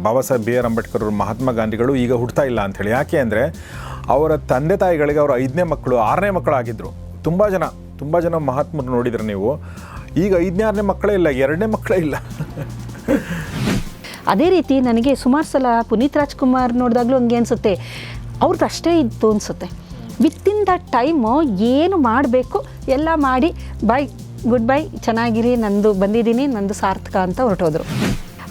ಬಾಬಾ Saheb B R Ambedkar ಅವರು ಮಹಾತ್ಮ ಗಾಂಧಿಗಳು ಈಗ ಹುಡ್ತಾ ಇಲ್ಲ ಅಂಥೇಳಿ ಯಾಕೆ ಅಂದರೆ ಅವರ ತಂದೆ ತಾಯಿಗಳಿಗೆ ಅವರ ಐದನೇ ಮಕ್ಕಳು, ಆರನೇ ಮಕ್ಕಳು ಆಗಿದ್ದರು ತುಂಬ ಜನ ತುಂಬ ಜನ ಮಹಾತ್ಮರು ನೋಡಿದ್ರೆ ನೀವು. ಈಗ ಐದನೇ, ಆರನೇ ಮಕ್ಕಳೇ ಇಲ್ಲ, ಎರಡನೇ ಮಕ್ಕಳೇ ಇಲ್ಲ. ಅದೇ ರೀತಿ ನನಗೆ ಸುಮಾರು ಸಲ ಪುನೀತ್ ರಾಜ್ಕುಮಾರ್ ನೋಡಿದಾಗಲೂ ಹಂಗೆ ಅನಿಸುತ್ತೆ. ಅವ್ರದ್ದು ಅಷ್ಟೇ ಇತ್ತು ಅನಿಸುತ್ತೆ. ವಿತ್ತಿನ್ ದಟ್ ಟೈಮು ಏನು ಮಾಡಬೇಕು ಎಲ್ಲ ಮಾಡಿ ಬಾಯ್ ಗುಡ್ ಬೈ ಚೆನ್ನಾಗಿರಿ, ನಂದು ಬಂದಿದ್ದೀನಿ, ನಂದು ಸಾರ್ಥಕ ಅಂತ ಹೊರಟೋದ್ರು.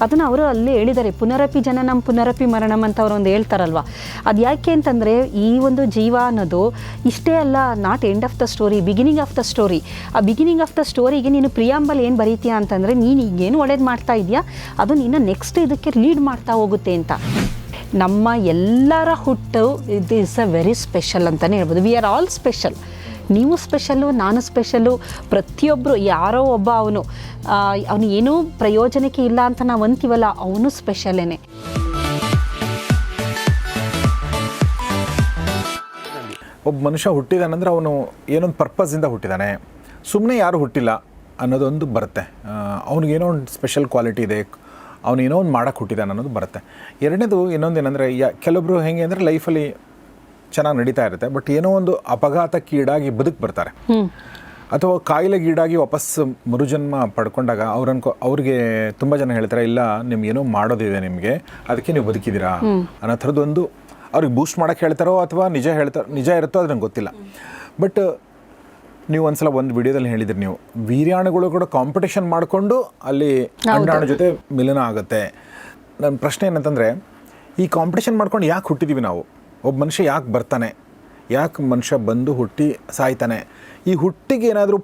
ಅದನ್ನು ಅವರು ಅಲ್ಲಿ ಹೇಳಿದ್ದಾರೆ, ಪುನರಪಿ ಜನನಂ, ಪುನರಪಿ ಮರಣಂ ಅಂತ ಅವರು ಒಂದು ಹೇಳ್ತಾರಲ್ವ? ಅದು ಯಾಕೆ ಅಂತಂದರೆ ಈ ಒಂದು ಜೀವ ಅನ್ನೋದು ಇಷ್ಟೇ ಅಲ್ಲ not end of the story beginning of the story ಆ ಬಿಗಿನಿಂಗ್ ಆಫ್ ದ ಸ್ಟೋರಿಗೆ ನೀನು ಪ್ರಿಯಾಂಬಲ್ ಏನು ಬರೀತೀಯ ಅಂತಂದರೆ, ನೀನು ಈಗೇನು ಒಳ್ಳೇದು ಮಾಡ್ತಾ ಇದೆಯಾ? ಅದು ನಿನ್ನ ನೆಕ್ಸ್ಟ್ ಇದಕ್ಕೆ ಲೀಡ್ ಮಾಡ್ತಾ ಹೋಗುತ್ತೆ ಅಂತ. ನಮ್ಮ ಎಲ್ಲರ ಹುಟ್ಟು it is a very special ಅಂತಲೇ ಹೇಳ್ಬೋದು. ವಿ ಆರ್ ಆಲ್ ಸ್ಪೆಷಲ್ ನೀವು ಸ್ಪೆಷಲ್ಲು ನಾನು ಸ್ಪೆಷಲ್ಲು ಪ್ರತಿಯೊಬ್ಬರು ಯಾರೋ ಒಬ್ಬ ಅವನು ಅವನು ಏನೂ ಪ್ರಯೋಜನಕ್ಕೆ ಇಲ್ಲ ಅಂತ ನಾವು ಅಂತೀವಲ್ಲ, ಅವನು ಸ್ಪೆಷಲೇನೆ ಒಬ್ಬ ಮನುಷ್ಯ ಹುಟ್ಟಿದಾನಂದ್ರೆ ಅವನು ಏನೊಂದು ಪರ್ಪಸಿಂದ ಹುಟ್ಟಿದಾನೆ. ಸುಮ್ಮನೆ ಯಾರು ಹುಟ್ಟಿಲ್ಲ ಅನ್ನೋದೊಂದು ಬರುತ್ತೆ. ಅವನಿಗೇನೋ ಒಂದು ಸ್ಪೆಷಲ್ ಕ್ವಾಲಿಟಿ ಇದೆ, ಅವನು ಏನೋ ಒಂದು ಮಾಡೋಕ್ಕೆ ಹುಟ್ಟಿದಾನೆ ಅನ್ನೋದು ಬರುತ್ತೆ. ಎರಡನೇದು ಇನ್ನೊಂದು ಏನಂದರೆ, ಯಾ ಕೆಲವೊಬ್ಬರು ಹೇಗೆ ಅಂದರೆ ಲೈಫಲ್ಲಿ ಚೆನ್ನಾಗಿ ನಡೀತಾ ಇರುತ್ತೆ. ಬಟ್ ಏನೋ ಒಂದು ಅಪಘಾತಕ್ಕೀಡಾಗಿ ಬದುಕು ಬರ್ತಾರೆ. ಅಥವಾ ಕಾಯಿಲೆಗೀಡಾಗಿ ವಾಪಸ್ ಮರುಜನ್ಮ ಪಡ್ಕೊಂಡಾಗ ಅವ್ರು ಅನ್ಕೋ ಅವ್ರಿಗೆ ತುಂಬ ಜನ ಹೇಳ್ತಾರೆ ಇಲ್ಲ ನಿಮ್ಗೆ ಏನೋ ಮಾಡೋದಿದೆ ನಿಮಗೆ. ಅದಕ್ಕೆ ನೀವು ಬದುಕಿದ್ದೀರಾ? ಅನ್ನೋ ಥರದ್ದೊಂದು ಅವ್ರಿಗೆ ಬೂಸ್ಟ್ ಮಾಡೋಕ್ಕೆ ಹೇಳ್ತಾರೋ ಅಥವಾ ನಿಜ ಹೇಳ್ತಾರೋ ನಿಜ ಇರುತ್ತೋ ಅದು ನಂಗೆ ಗೊತ್ತಿಲ್ಲ. ಬಟ್ ನೀವು ಒಂದ್ಸಲ ಒಂದು ವಿಡಿಯೋದಲ್ಲಿ ಹೇಳಿದ್ರಿ ನೀವು ವೀರ್ಯಾಣುಗಳು ಕೂಡ ಕಾಂಪಿಟೇಷನ್ ಮಾಡಿಕೊಂಡು ಅಲ್ಲಿ ಅಂಡಾಣು ಜೊತೆ ಮಿಲನ ಆಗುತ್ತೆ. ನನ್ನ ಪ್ರಶ್ನೆ ಏನಂತಂದರೆ ಈ ಕಾಂಪಿಟೇಷನ್ ಮಾಡ್ಕೊಂಡು ಯಾಕೆ ಹುಟ್ಟಿದ್ದೀವಿ ನಾವು? ಒಬ್ಬ ಮನುಷ್ಯ ಯಾಕೆ ಬರ್ತಾನೆ? ಯಾಕೆ ಮನುಷ್ಯ ಬಂದು ಹುಟ್ಟಿ ಸಾಯ್ತಾನೆ? ಈ ಹುಟ್ಟಿಗೆ ಏನಾದರೂ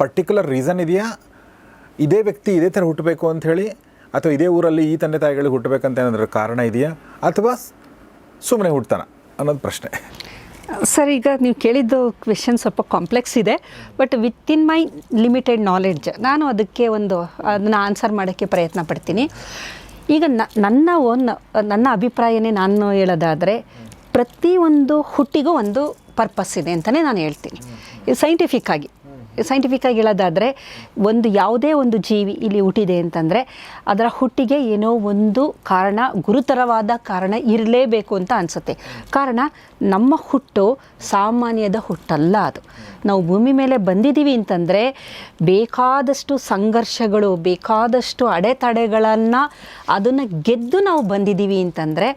ಪರ್ಟಿಕ್ಯುಲರ್ ರೀಸನ್ ಇದೆಯಾ? ಇದೇ ವ್ಯಕ್ತಿ ಇದೇ ಥರ ಹುಟ್ಟಬೇಕು ಹೇಳಿ, ಅಥವಾ ಇದೇ ಊರಲ್ಲಿ ಈ ತಂದೆ ತಾಯಿಗಳಿಗೆ ಹುಟ್ಟಬೇಕಂತ ಏನಾದರೂ ಕಾರಣ ಇದೆಯಾ? ಅಥವಾ ಸುಮ್ಮನೆ ಹುಡ್ತಾನ ಅನ್ನೋದು ಪ್ರಶ್ನೆ. ಸರ್, ಈಗ ನೀವು ಕೇಳಿದ್ದು ಕ್ವೆಶನ್ ಸ್ವಲ್ಪ ಕಾಂಪ್ಲೆಕ್ಸ್ ಇದೆ but with in my limited knowledge ನಾನು ಅದಕ್ಕೆ ಒಂದು, ಅದನ್ನು ಆನ್ಸರ್ ಮಾಡೋಕ್ಕೆ ಪ್ರಯತ್ನ ಪಡ್ತೀನಿ. ಈಗ ನನ್ನ ಓನ್ ನನ್ನ ಅಭಿಪ್ರಾಯನೇ ನಾನು ಹೇಳೋದಾದರೆ ಪ್ರತಿಯೊಂದು ಹುಟ್ಟಿಗೂ ಒಂದು ಪರ್ಪಸ್ ಇದೆ ಅಂತಲೇ ನಾನು ಹೇಳ್ತೀನಿ. ಇದು ಸೈಂಟಿಫಿಕ್ಕಾಗಿ ಸೈಂಟಿಫಿಕ್ಕಾಗಿ ಹೇಳೋದಾದರೆ, ಒಂದು ಯಾವುದೇ ಒಂದು ಜೀವಿ ಇಲ್ಲಿ ಹುಟ್ಟಿದೆ ಅಂತಂದರೆ ಅದರ ಹುಟ್ಟಿಗೆ ಏನೋ ಒಂದು ಕಾರಣ ಗುರುತರವಾದ ಕಾರಣ ಇರಲೇಬೇಕು ಅಂತ ಅನಿಸುತ್ತೆ. ಕಾರಣ ನಮ್ಮ ಹುಟ್ಟು ಸಾಮಾನ್ಯದ ಹುಟ್ಟಲ್ಲ ಅದು. ನಾವು ಭೂಮಿ ಮೇಲೆ ಬಂದಿದ್ದೀವಿ ಅಂತಂದರೆ ಬೇಕಾದಷ್ಟು ಸಂಘರ್ಷಗಳು ಬೇಕಾದಷ್ಟು ಅಡೆತಡೆಗಳನ್ನು ಅದನ್ನು ಗೆದ್ದು ನಾವು ಬಂದಿದ್ದೀವಿ ಅಂತಂದರೆ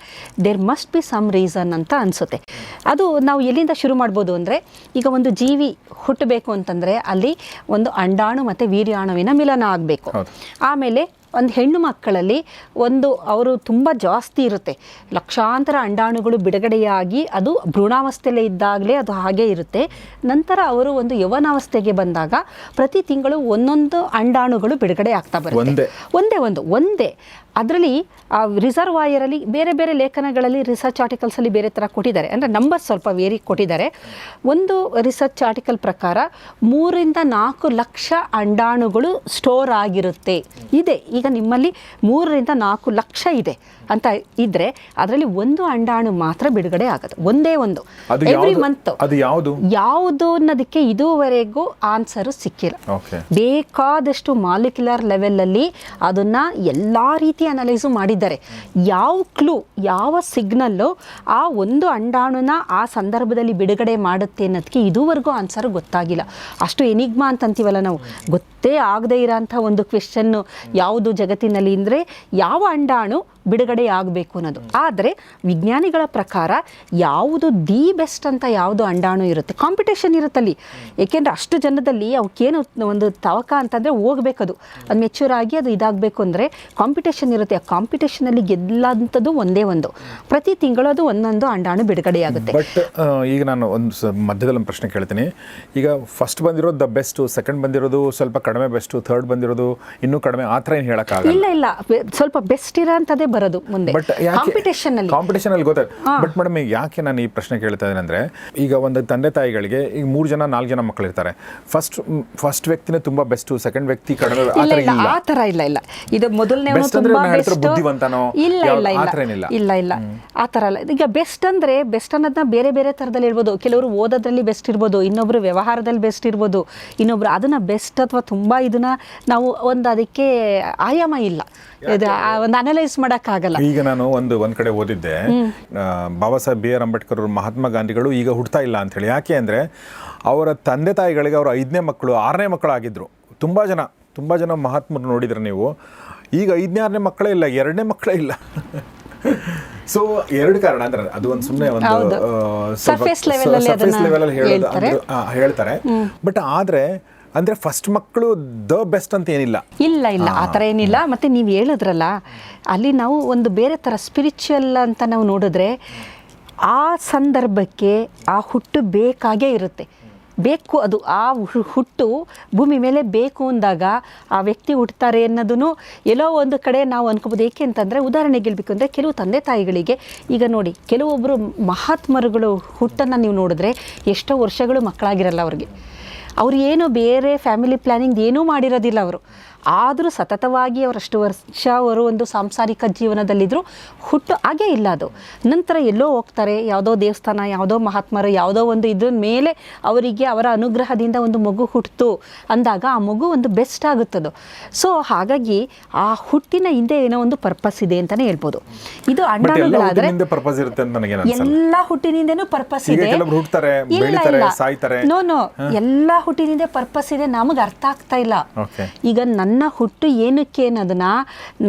there must be some reason ಅಂತ ಅನಿಸುತ್ತೆ. ಅದು ನಾವು ಎಲ್ಲಿಂದ ಶುರು ಮಾಡ್ಬೋದು ಅಂದರೆ ಈಗ ಒಂದು ಜೀವಿ ಹುಟ್ಟಬೇಕು ಅಂತಂದರೆ ಅಲ್ಲಿ ಒಂದು ಅಂಡಾಣು ಮತ್ತು ವೀರ್ಯಾಣುವಿನ ಮಿಲನ ಆಗಬೇಕು. ಆಮೇಲೆ ಒಂದು ಹೆಣ್ಣು ಮಕ್ಕಳಲ್ಲಿ ಒಂದು ಅವರು ತುಂಬ ಜಾಸ್ತಿ ಇರುತ್ತೆ. ಲಕ್ಷಾಂತರ ಅಂಡಾಣುಗಳು ಬಿಡುಗಡೆಯಾಗಿ ಅದು ಭ್ರೂಣಾವಸ್ಥೆಯಲ್ಲೇ ಇದ್ದಾಗಲೇ ಅದು ಹಾಗೇ ಇರುತ್ತೆ. ನಂತರ ಅವರು ಒಂದು ಯೌವನಾವಸ್ಥೆಗೆ ಬಂದಾಗ ಪ್ರತಿ ತಿಂಗಳು ಒಂದೊಂದು ಅಂಡಾಣುಗಳು ಬಿಡುಗಡೆ ಆಗ್ತಾ ಬರುತ್ತೆ. ಒಂದೇ. ಒಂದೇ ಒಂದು. ಅದರಲ್ಲಿ ಆ ರಿಸರ್ವಾಯರಲ್ಲಿ ಬೇರೆ ಬೇರೆ ಲೇಖನಗಳಲ್ಲಿ ರಿಸರ್ಚ್ ಆರ್ಟಿಕಲ್ಸಲ್ಲಿ ಬೇರೆ ಥರ ಕೊಟ್ಟಿದ್ದಾರೆ. ಅಂದರೆ ನಂಬರ್ ಸ್ವಲ್ಪ ವೇರಿ ಕೊಟ್ಟಿದ್ದಾರೆ. ಒಂದು ರಿಸರ್ಚ್ ಆರ್ಟಿಕಲ್ ಪ್ರಕಾರ ಮೂರಿಂದ ನಾಲ್ಕು ಲಕ್ಷ ಅಂಡಾಣುಗಳು ಸ್ಟೋರ್ ಆಗಿರುತ್ತೆ. ಇದೆ. ಈಗ ನಿಮ್ಮಲ್ಲಿ ಮೂರರಿಂದ ನಾಲ್ಕು ಲಕ್ಷ ಇದೆ ಅಂತ ಇದ್ದರೆ ಅದರಲ್ಲಿ ಒಂದು ಅಂಡಾಣು ಮಾತ್ರ ಬಿಡುಗಡೆ ಆಗುತ್ತೆ. ಒಂದೇ ಒಂದು. ಎವ್ರಿ ಮಂತ್ ಅದು ಯಾವುದು? ಯಾವುದು ಅನ್ನೋದಕ್ಕೆ ಇದುವರೆಗೂ ಆನ್ಸರು ಸಿಕ್ಕಿಲ್ಲ. ಬೇಕಾದಷ್ಟು ಮಾಲಿಕ್ಯುಲರ್ ಲೆವೆಲಲ್ಲಿ ಅದನ್ನು ಎಲ್ಲ ರೀತಿ ಅನಲೈಸು ಮಾಡಿದ್ದಾರೆ. ಯಾವ ಕ್ಲೂ ಯಾವ ಸಿಗ್ನಲ್ಲು ಆ ಒಂದು ಅಂಡಾಣುನ ಆ ಸಂದರ್ಭದಲ್ಲಿ ಬಿಡುಗಡೆ ಮಾಡುತ್ತೆ ಅನ್ನೋದಕ್ಕೆ ಇದುವರೆಗೂ ಆನ್ಸರ್ ಗೊತ್ತಾಗಿಲ್ಲ. ಅಷ್ಟು ಎನಿಗ್ಮಾ ಅಂತಂತೀವಲ್ಲ ನಾವು. ಗೊತ್ತೇ ಆಗದೇ ಇರೋಂಥ ಒಂದು ಕ್ವೆಶನ್ನು ಯಾವುದು ಜಗತ್ತಿನಲ್ಲಿ ಅಂದರೆ ಯಾವ ಅಂಡಾಣು ಬಿಡುಗಡೆ ಆಗಬೇಕು ಅನ್ನೋದು. ಆದರೆ ವಿಜ್ಞಾನಿಗಳ ಪ್ರಕಾರ ಯಾವುದು ದಿ ಬೆಸ್ಟ್ ಅಂತ ಯಾವುದು ಅಂಡಾಣು ಇರುತ್ತೆ. ಕಾಂಪಿಟೇಷನ್ ಇರುತ್ತಲ್ಲಿ. ಏಕೆಂದರೆ ಅಷ್ಟು ಜನದಲ್ಲಿ ಅವಕ್ಕೇನು ಒಂದು ತವಕ ಅಂತಂದರೆ ಹೋಗ್ಬೇಕದು. ಅದು ಮೆಚ್ಯೂರ್ ಆಗಿ ಅದು ಇದಾಗಬೇಕು ಅಂದರೆ ಕಾಂಪಿಟೇಷನ್ ಇರುತ್ತೆ. ಆ ಕಾಂಪಿಟೇಷನಲ್ಲಿ ಗೆಲ್ಲಂಥದ್ದು ಒಂದೇ ಒಂದು. ಪ್ರತಿ ತಿಂಗಳು ಅದು ಒಂದೊಂದು ಅಂಡಾಣು ಬಿಡುಗಡೆಯಾಗುತ್ತೆ. ಬಟ್ ಈಗ ನಾನು ಒಂದು ಮಧ್ಯದಲ್ಲಿ ಒಂದು ಪ್ರಶ್ನೆ ಕೇಳ್ತೀನಿ. ಈಗ ಫಸ್ಟ್ ಬಂದಿರೋದು ದ ಬೆಸ್ಟು ಸೆಕೆಂಡ್ ಬಂದಿರೋದು ಸ್ವಲ್ಪ ಕಡಿಮೆ ಬೆಸ್ಟು ಥರ್ಡ್ ಬಂದಿರೋದು ಇನ್ನೂ ಕಡಿಮೆ. ಆ ಥರ ಏನು ಹೇಳೋಕ್ಕಾಗಲ್ಲ? ಇಲ್ಲ ಇಲ್ಲ. ಸ್ವಲ್ಪ ಬೆಸ್ಟ್ ಇರೋಂಥದ್ದೇ ಬರೋದು ಮುಂದೆ. ಕಾಂಪಿಟೇಷನ್ ಅಲ್ಲಿ. ಕಾಂಪಿಟೇಷನ್ ಅಲ್ಲಿ ಗೊತ್ತಾಯ್ತು ಬಟ್ ಮೇಡಮ್ ಈಗ ಯಾಕೆ ನಾನು ಈ ಪ್ರಶ್ನೆ ಕೇಳ್ತಾ ಇದ್ದೇನೆ ಅಂದ್ರೆ ಈಗ ಒಂದು ತಂದೆ ತಾಯಿಗಳಿಗೆ ಈಗ ಮೂರು ಜನ ನಾಲ್ಕು ಜನ ಮಕ್ಕಳಿರ್ತಾರೆ ಫಸ್ಟ್ ಫಸ್ಟ್ ವ್ಯಕ್ತಿನೇ ತುಂಬಾ ಬೆಸ್ಟ್ ಸೆಕೆಂಡ್ ವ್ಯಕ್ತಿ ಕಡಿಮೆ ಆ ಥರ ಇಲ್ಲ ಇಲ್ಲ. ಇದು ಮೊದಲನೇ ಬುದ್ಧಿವಂತನೋ? ಇಲ್ಲ ಇಲ್ಲ ಇಲ್ಲ. ಇಲ್ಲ ಇಲ್ಲ. ಆ ಥರ ಅಲ್ಲ. ಈಗ ಬೆಸ್ಟ್ ಅಂದ್ರೆ ಬೆಸ್ಟ್ ಅನ್ನೋದನ್ನ ಬೇರೆ ಬೇರೆ ತರದಲ್ಲಿ ಇರ್ಬೋದು ಕೆಲವರು ಓದೋದ್ರಲ್ಲಿ ಬೆಸ್ಟ್ ಇರ್ಬೋದು ಇನ್ನೊಬ್ರು ವ್ಯವಹಾರದಲ್ಲಿ ಬೆಸ್ಟ್ ಇರ್ಬೋದು ಇನ್ನೊಬ್ರು ಅದನ್ನ ಬೆಸ್ಟ್ ಅಥವಾ ತುಂಬಾ ಇದನ್ನ ನಾವು ಒಂದು ಅದಕ್ಕೆ ಆಯಾಮ ಇಲ್ಲ. ಇದು ಒಂದು ಅನಲೈಸ್ ಹೇಳಕ್ಕಾಗಲ್ಲ. ಈಗ ನಾನು ಒಂದು ಒಂದ್ ಕಡೆ ಓದಿದ್ದೆ. ಬಾಬಾ ಸಾಹೇಬ್ ಬಿ ಆರ್ ಅಂಬೇಡ್ಕರ್ ಅವರು ಮಹಾತ್ಮ ಗಾಂಧಿಗಳು ಈಗ ಹುಡ್ತಾ ಇಲ್ಲ ಅಂತ ಹೇಳಿ. ಯಾಕೆ ಅಂದ್ರೆ ಅವರ ತಂದೆ ತಾಯಿಗಳಿಗೆ ಅವರ ಐದನೇ ಮಕ್ಕಳು ಆರನೇ ಮಕ್ಕಳು ಆಗಿದ್ರು ತುಂಬಾ ಜನ ತುಂಬಾ ಜನ ಮಹಾತ್ಮರು ನೋಡಿದ್ರೆ ನೀವು. ಈಗ ಐದನೇ ಆರನೇ ಮಕ್ಕಳೇ ಇಲ್ಲ ಎರಡನೇ ಮಕ್ಕಳೇ ಇಲ್ಲ. ಸೊ ಎರಡು ಕಾರಣ ಅಂದ್ರೆ ಅದು ಒಂದು ಸುಮ್ಮನೆ ಒಂದು ಸರ್ಫೇಸ್ ಲೆವೆಲ್ ಅಲ್ಲಿ. ಹೇಳ್ತಾರೆ. ಬಟ್ ಆದ್ರೆ ಅಂದ್ರೆ ಫಸ್ಟ್ ಮಕ್ಕಳು ದ ಬೆಸ್ಟ್ ಅಂತ ಏನಿಲ್ಲ. ಇಲ್ಲ ಇಲ್ಲ ಆ ಥರ ಏನಿಲ್ಲ. ಮತ್ತು ನೀವು ಹೇಳಿದ್ರಲ್ಲ ಅಲ್ಲಿ ನಾವು ಒಂದು ಬೇರೆ ಥರ ಸ್ಪಿರಿಚುವಲ್ ಅಂತ ನಾವು ನೋಡಿದ್ರೆ ಆ ಸಂದರ್ಭಕ್ಕೆ ಆ ಹುಟ್ಟು ಬೇಕಾಗೇ ಇರುತ್ತೆ. ಬೇಕು ಅದು ಆ ಹುಟ್ಟು ಭೂಮಿ ಮೇಲೆ ಬೇಕು ಅಂದಾಗ ಆ ವ್ಯಕ್ತಿ ಹುಟ್ಟುತ್ತಾರೆ ಅನ್ನೋದನ್ನು ಎಲ್ಲೋ ಒಂದು ಕಡೆ ನಾವು ಅನ್ಕೋಬೋದು. ಏಕೆ ಅಂತಂದರೆ ಉದಾಹರಣೆಗೆ ಹೇಳ್ಬೇಕು ಅಂದರೆ ಕೆಲವು ತಂದೆ ತಾಯಿಗಳಿಗೆ ಈಗ ನೋಡಿ ಕೆಲವೊಬ್ಬರು ಮಹಾತ್ಮರುಗಳು ಹುಟ್ಟನ್ನು ನೀವು ನೋಡಿದ್ರೆ ಎಷ್ಟೋ ವರ್ಷಗಳು ಮಕ್ಕಳಾಗಿರಲ್ಲ ಅವ್ರಿಗೆ. ಅವ್ರು ಏನು ಬೇರೆ ಫ್ಯಾಮಿಲಿ ಪ್ಲ್ಯಾನಿಂಗ್ ಏನೂ ಮಾಡಿರೋದಿಲ್ಲ ಅವರು. ಆದರೂ ಸತತವಾಗಿ ಅವರಷ್ಟು ವರ್ಷ ಅವರು ಒಂದು ಸಾಂಸಾರಿಕ ಜೀವನದಲ್ಲಿದ್ದರು ಹುಟ್ಟು ಹಾಗೇ ಇಲ್ಲ ಅದು. ನಂತರ ಎಲ್ಲೋ ಹೋಗ್ತಾರೆ ಯಾವುದೋ ದೇವಸ್ಥಾನ ಯಾವುದೋ ಮಹಾತ್ಮರು ಯಾವುದೋ ಒಂದು ಇದ್ರ ಮೇಲೆ ಅವರಿಗೆ ಅವರ ಅನುಗ್ರಹದಿಂದ ಒಂದು ಮಗು ಹುಟ್ಟಿತು ಅಂದಾಗ ಆ ಮಗು ಒಂದು ಬೆಸ್ಟ್ ಆಗುತ್ತದು. ಸೊ ಹಾಗಾಗಿ ಆ ಹುಟ್ಟಿನ ಹಿಂದೆ ಏನೋ ಒಂದು ಪರ್ಪಸ್ ಇದೆ ಅಂತಲೇ ಹೇಳ್ಬೋದು. ಇದು ಅಂಡಾಣುಗಳಾದರೆ ಎಲ್ಲ ಹುಟ್ಟಿನಿಂದನೂ ಪರ್ಪಸ್ ಇದೆ. ಇಲ್ಲ. ನೋ ನೋ ಎಲ್ಲ ಹುಟ್ಟಿನಿಂದ ಪರ್ಪಸ್ ಇದೆ ನಮಗೆ ಅರ್ಥ ಆಗ್ತಾ ಇಲ್ಲ. ಈಗ ನನ್ನ ಹುಟ್ಟು ಏನಕ್ಕೆ ಅನ್ನೋದನ್ನು